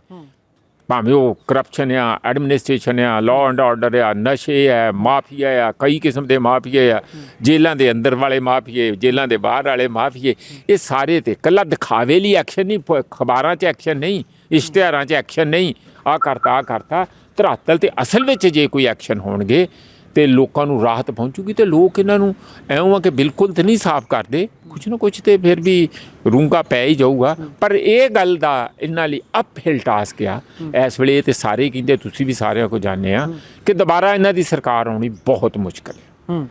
ਭਾਵੇਂ ਉਹ ਕਰਪਸ਼ਨ ਆ ਐਡਮਿਨਿਸਟ੍ਰੇਸ਼ਨ ਆ ਲਾਅ ਐਂਡ ਆਰਡਰ ਆ, ਨਸ਼ੇ ਆ, ਮਾਫੀਆ ਆ, ਕਈ ਕਿਸਮ ਦੇ ਮਾਫੀਏ ਆ, ਜੇਲ੍ਹਾਂ ਦੇ ਅੰਦਰ ਵਾਲੇ ਮਾਫੀਏ, ਜੇਲ੍ਹਾਂ ਦੇ ਬਾਹਰ ਵਾਲੇ ਮਾਫੀਏ, ਇਹ ਸਾਰੇ ਤੇ ਕੱਲਾ ਦਿਖਾਵੇ ਲਈ ਐਕਸ਼ਨ ਨਹੀਂ, ਪ- ਅਖਬਾਰਾਂ 'ਚ ਐਕਸ਼ਨ ਨਹੀਂ, ਇਸ਼ਤਿਹਾਰਾਂ 'ਚ ਐਕਸ਼ਨ ਨਹੀਂ। ਆ ਕਰਤਾ ਆ ਕਰਤਾ, ਧਰਾਤਲ ਤੇ ਅਸਲ ਵਿੱਚ ਜੇ ਕੋਈ ਐਕਸ਼ਨ ਹੋਣਗੇ ਤੇ ਲੋਕਾਂ ਨੂੰ ਰਾਹਤ ਪਹੁੰਚੂਗੀ ਤੇ ਲੋਕ ਇਹਨਾਂ ਨੂੰ ਐਉਂ ਆ ਕਿ ਬਿਲਕੁਲ ਤੇ ਨਹੀਂ ਸਾਫ਼ ਕਰਦੇ। ਕੁਝ ਨਾ ਕੁਝ ਤੇ ਫਿਰ ਵੀ ਰੂੰਗਾ ਪੈ ਹੀ ਜਾਊਗਾ। ਪਰ ਇਹ ਗੱਲ ਦਾ ਇਹਨਾਂ ਲਈ ਅਪ ਹਿਲ ਟਾਸਕ ਆ। ਇਸ ਵੇਲੇ ਤੇ ਸਾਰੇ ਕਹਿੰਦੇ, ਤੁਸੀਂ ਵੀ ਸਾਰਿਆਂ ਕੋ ਜਾਣਦੇ ਆ ਕਿ ਦੁਬਾਰਾ ਇਹਨਾਂ ਦੀ ਸਰਕਾਰ ਆਉਣੀ ਬਹੁਤ ਮੁਸ਼ਕਲ ਹੈ।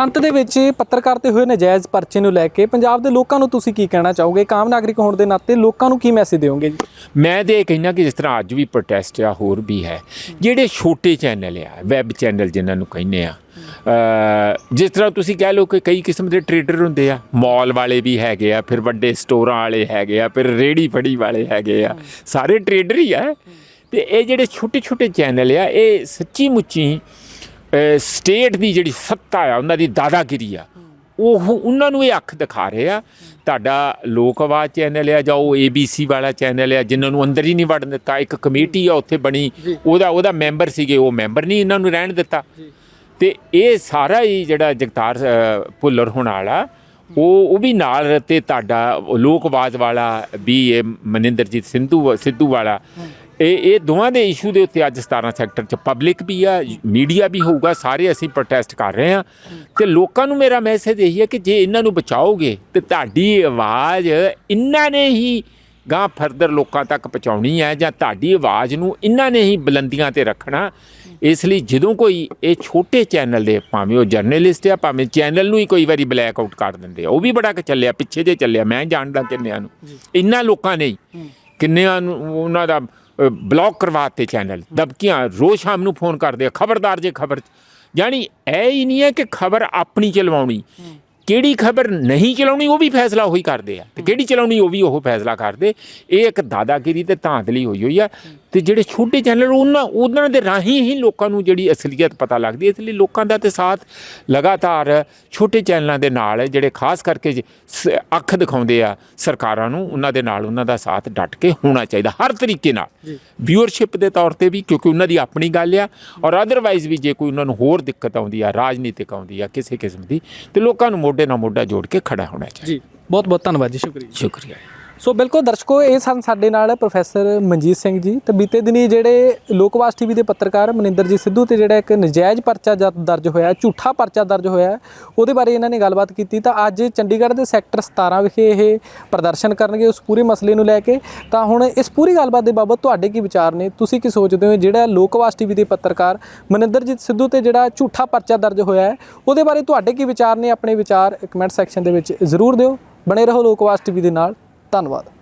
ਅੰਤ ਦੇ ਵਿੱਚ ਪੱਤਰਕਾਰ ਤੇ ਹੋਏ ਨਜਾਇਜ਼ ਪਰਚੇ ਨੂੰ ਲੈ ਕੇ ਪੰਜਾਬ ਦੇ ਲੋਕਾਂ ਨੂੰ ਤੁਸੀਂ ਕੀ ਕਹਿਣਾ ਚਾਹੋਗੇ? ਇੱਕ ਆਮ ਨਾਗਰਿਕ ਹੋਣ ਦੇ ਨਾਤੇ ਲੋਕਾਂ ਨੂੰ ਕੀ ਮੈਸੇਜ ਦਿਓਗੇ ਜੀ? ਮੈਂ ਤੇ ਇਹ ਕਹਿਣਾ ਕਿ ਜਿਸ ਤਰ੍ਹਾਂ ਅੱਜ ਵੀ ਪ੍ਰੋਟੈਸਟ ਆ, ਹੋਰ ਵੀ ਹੈ। ਜਿਹੜੇ ਛੋਟੇ ਚੈਨਲ ਆ ਵੈਬ ਚੈਨਲ ਜਿਨ੍ਹਾਂ ਨੂੰ ਕਹਿੰਦੇ ਆ ਜਿਸ ਤਰ੍ਹਾਂ ਤੁਸੀਂ ਕਹਿ ਲਓ ਕਿ ਕਈ ਕਿਸਮ ਦੇ ਟ੍ਰੇਡਰ ਹੁੰਦੇ ਆ ਮਾਲ ਵਾਲੇ ਵੀ ਹੈਗੇ ਆ, ਫਿਰ ਵੱਡੇ ਸਟੋਰਾਂ ਵਾਲੇ ਹੈਗੇ ਆ, ਫਿਰ ਰੇੜੀ ਫੜੀ ਵਾਲੇ ਹੈਗੇ ਆ, ਸਾਰੇ ਟ੍ਰੇਡਰ ਹੀ ਆ। ਤੇ ਇਹ ਜਿਹੜੇ ਛੋਟੇ ਛੋਟੇ ਚੈਨਲ ਆ, ਇਹ ਸੱਚੀ ਮੁੱਚੀ ਸਟੇਟ ਦੀ ਜਿਹੜੀ ਸੱਤਾ ਆ ਉਹਨਾਂ ਦੀ ਦਾਦਾਗਿਰੀ ਆ ਉਹ ਉਹਨਾਂ ਨੂੰ ਇਹ ਅੱਖ ਦਿਖਾ ਰਹੇ ਆ। ਤੁਹਾਡਾ ਲੋਕ ਆਵਾਜ਼ ਚੈਨਲ ਆ ਜਾਂ ਉਹ ABC ਵਾਲਾ ਚੈਨਲ ਆ ਜਿਨ੍ਹਾਂ ਨੂੰ ਅੰਦਰ ਹੀ ਨਹੀਂ ਵੜਨ ਦਿੱਤਾ ਇੱਕ ਕਮੇਟੀ ਆ ਉੱਥੇ ਬਣੀ ਉਹਦਾ ਉਹਦਾ ਮੈਂਬਰ ਸੀਗੇ ਉਹ ਮੈਂਬਰ ਨਹੀਂ ਇਹਨਾਂ ਨੂੰ ਰਹਿਣ ਦਿੱਤਾ। ਤੇ ਇਹ ਸਾਰਾ ਹੀ ਜਿਹੜਾ ਜਗਤਾਰ ਭੁੱਲਰ ਹੋਣ ਵਾਲਾ ਉਹ ਉਹ ਵੀ ਨਾਲ ਤੇ ਤੁਹਾਡਾ ਲੋਕ ਆਵਾਜ਼ ਵਾਲਾ ਵੀ ਇਹ ਮਨਿੰਦਰਜੀਤ ਸਿੰਧੂ ਸਿੱਧੂ ਵਾਲਾ ਇਹ ਇਹ ਦੋਵਾਂ ਦੇ ਇਸ਼ੂ ਦੇ ਉੱਤੇ ਅੱਜ 17 ਸੈਕਟਰ ਚ ਪਬਲਿਕ ਵੀ ਆ ਮੀਡੀਆ ਵੀ ਹੋਊਗਾ ਸਾਰੇ ਅਸੀਂ ਪ੍ਰੋਟੈਸਟ ਕਰ ਰਹੇ ਆ ਤੇ ਲੋਕਾਂ ਨੂੰ ਮੇਰਾ ਮੈਸੇਜ ਇਹੀ ਹੈ ਕਿ ਜੇ ਇਹਨਾਂ ਨੂੰ ਬਚਾਓਗੇ ਤੇ ਤੁਹਾਡੀ ਆਵਾਜ਼ ਇਹਨਾਂ ਨੇ ਹੀ ਗਾਂ ਫਰਦਰ ਲੋਕਾਂ ਤੱਕ ਪਹੁੰਚਾਉਣੀ ਹੈ ਜਾਂ ਤੁਹਾਡੀ ਆਵਾਜ਼ ਨੂੰ ਇਹਨਾਂ ਨੇ ਹੀ ਬੁਲੰਦੀਆਂ ਤੇ ਰੱਖਣਾ। ਇਸ ਲਈ ਜਦੋਂ ਕੋਈ ਇਹ ਛੋਟੇ ਚੈਨਲ ਦੇ ਭਾਵੇਂ ਉਹ ਜਰਨਲਿਸਟ ਆ ਭਾਵੇਂ ਚੈਨਲ ਨੂੰ ਹੀ ਕੋਈ ਵਾਰੀ ਬਲੈਕ ਆਊਟ ਕਰ ਦਿੰਦੇ ਆ ਉਹ ਵੀ ਬੜਾ ਕੁ ਚੱਲਿਆ ਪਿੱਛੇ ਜੇ ਚੱਲਿਆ ਮੈਂ ਜਾਣਦਾ ਕਿੰਨਿਆਂ ਨੂੰ। ਇੰਨਾ ਲੋਕਾਂ ਨੇ ਕਿੰਨਿਆਂ ਨੂੰ ਉਹਨਾਂ ਦਾ ਬਲੌਕ ਕਰਵਾਤੇ ਚੈਨਲ ਦਬਕੀਆਂ ਰੋਜ਼ ਸ਼ਾਮ ਨੂੰ ਫੋਨ ਕਰਦੇ ਆ, ਖਬਰਦਾਰ ਜੇ ਖਬਰ ਯਾਨੀ ਇਹ ਹੀ ਨਹੀਂ ਹੈ ਕਿ ਖਬਰ ਆਪਣੀ ਚਲਵਾਉਣੀ। ਕਿਹੜੀ ਖਬਰ ਨਹੀਂ ਚਲਾਉਣੀ, ਉਹ ਵੀ ਫੈਸਲਾ ਉਹੀ ਕਰਦੇ ਆ। ਤੇ ਕਿਹੜੀ ਚਲਾਉਣੀ, ਉਹ ਵੀ ਉਹ ਫੈਸਲਾ ਕਰਦੇ। ਇਹ ਇੱਕ ਦਾਦਾਗਿਰੀ ਤੇ ਧਾਂਦਲੀ ਹੋਈ ਹੋਈ ਆ। ਤੇ ਜਿਹੜੇ ਛੋਟੇ ਚੈਨਲ ਉਹਨਾਂ ਉਹਨਾਂ ਦੇ ਰਾਹੀਂ ਹੀ ਲੋਕਾਂ ਨੂੰ ਜਿਹੜੀ ਅਸਲੀਅਤ ਪਤਾ ਲੱਗਦੀ ਹੈ। ਇਸ ਲਈ ਲੋਕਾਂ ਦਾ ਤੇ ਸਾਥ ਲਗਾਤਾਰ ਛੋਟੇ ਚੈਨਲਾਂ ਦੇ ਨਾਲ ਜਿਹੜੇ ਖਾਸ ਕਰਕੇ ਅੱਖ ਦਿਖਾਉਂਦੇ ਆ ਸਰਕਾਰਾਂ ਨੂੰ ਉਹਨਾਂ ਦੇ ਨਾਲ ਉਹਨਾਂ ਦਾ ਸਾਥ ਡਟ ਕੇ ਹੋਣਾ ਚਾਹੀਦਾ ਹਰ ਤਰੀਕੇ ਨਾਲ। ਵਿਊਅਰਸ਼ਿਪ ਦੇ ਤੌਰ ਤੇ ਵੀ ਕਿਉਂਕਿ ਉਹਨਾਂ ਦੀ ਆਪਣੀ ਗੱਲ ਆ ਔਰ ਅਦਰਵਾਈਜ਼ ਵੀ ਜੇ ਕੋਈ ਉਹਨਾਂ ਨੂੰ ਹੋਰ ਦਿੱਕਤ ਆਉਂਦੀ ਆ ਰਾਜਨੀਤਿਕ ਆਉਂਦੀ ਆ ਕਿਸੇ ਕਿਸਮ ਦੀ ਤੇ ਲੋਕਾਂ ਨੂੰ ਮੋਢੇ ਨਾਲ ਮੋਢਾ ਜੋੜ ਕੇ ਖੜਾ ਹੋਣਾ ਚਾਹੀਦਾ। ਜੀ। ਬਹੁਤ ਬਹੁਤ ਧੰਨਵਾਦ ਜੀ ਸ਼ੁਕਰੀਆ। ਸ਼ੁਕਰੀਆ। ਸੋ ਬਿਲਕੁਲ ਦਰਸ਼ਕੋ, ਇਹ ਸਨ ਸਾਡੇ ਨਾਲ ਪ੍ਰੋਫੈਸਰ ਮਨਜੀਤ ਸਿੰਘ ਜੀ ਤੇ ਬੀਤੇ ਦਿਨੀ ਜਿਹੜੇ ਲੋਕਵਾਸ ਟੀਵੀ ਦੇ ਪੱਤਰਕਾਰ ਮਨਿੰਦਰਜੀਤ ਸਿੱਧੂ ਤੇ ਜਿਹੜਾ ਇੱਕ ਨਜਾਇਜ਼ ਪਰਚਾ ਦਰਜ ਹੋਇਆ, ਝੂਠਾ ਪਰਚਾ ਦਰਜ ਹੋਇਆ, ਉਹਦੇ ਬਾਰੇ ਇਹਨਾਂ ਨੇ ਗੱਲਬਾਤ ਕੀਤੀ ਤਾਂ ਅੱਜ ਚੰਡੀਗੜ੍ਹ ਦੇ ਸੈਕਟਰ 17 ਵਿਖੇ ਇਹ ਪ੍ਰਦਰਸ਼ਨ ਕਰਨਗੇ ਉਸ ਪੂਰੇ ਮਸਲੇ ਨੂੰ ਲੈ ਕੇ। ਤਾਂ ਹੁਣ ਇਸ ਪੂਰੀ ਗੱਲਬਾਤ ਦੇ ਬਾਬਤ ਤੁਹਾਡੇ ਕੀ ਵਿਚਾਰ ਨੇ? ਤੁਸੀਂ ਕੀ ਸੋਚਦੇ ਹੋ? ਜਿਹੜਾ ਲੋਕਵਾਸ ਟੀਵੀ ਦੇ ਪੱਤਰਕਾਰ ਮਨਿੰਦਰਜੀਤ ਸਿੱਧੂ ਤੇ ਜਿਹੜਾ ਝੂਠਾ ਪਰਚਾ ਦਰਜ ਹੋਇਆ ਹੈ, ਉਹਦੇ ਬਾਰੇ ਤੁਹਾਡੇ ਕੀ ਵਿਚਾਰ ਨੇ? ਆਪਣੇ ਵਿਚਾਰ ਕਮੈਂਟ ਸੈਕਸ਼ਨ ਦੇ ਵਿੱਚ ਜ਼ਰੂਰ ਦਿਓ। ਬਣੇ ਰਹੋ ਲੋਕਵਾਸ ਟੀਵੀ ਦੇ ਨਾਲ। ਧੰਨਵਾਦ।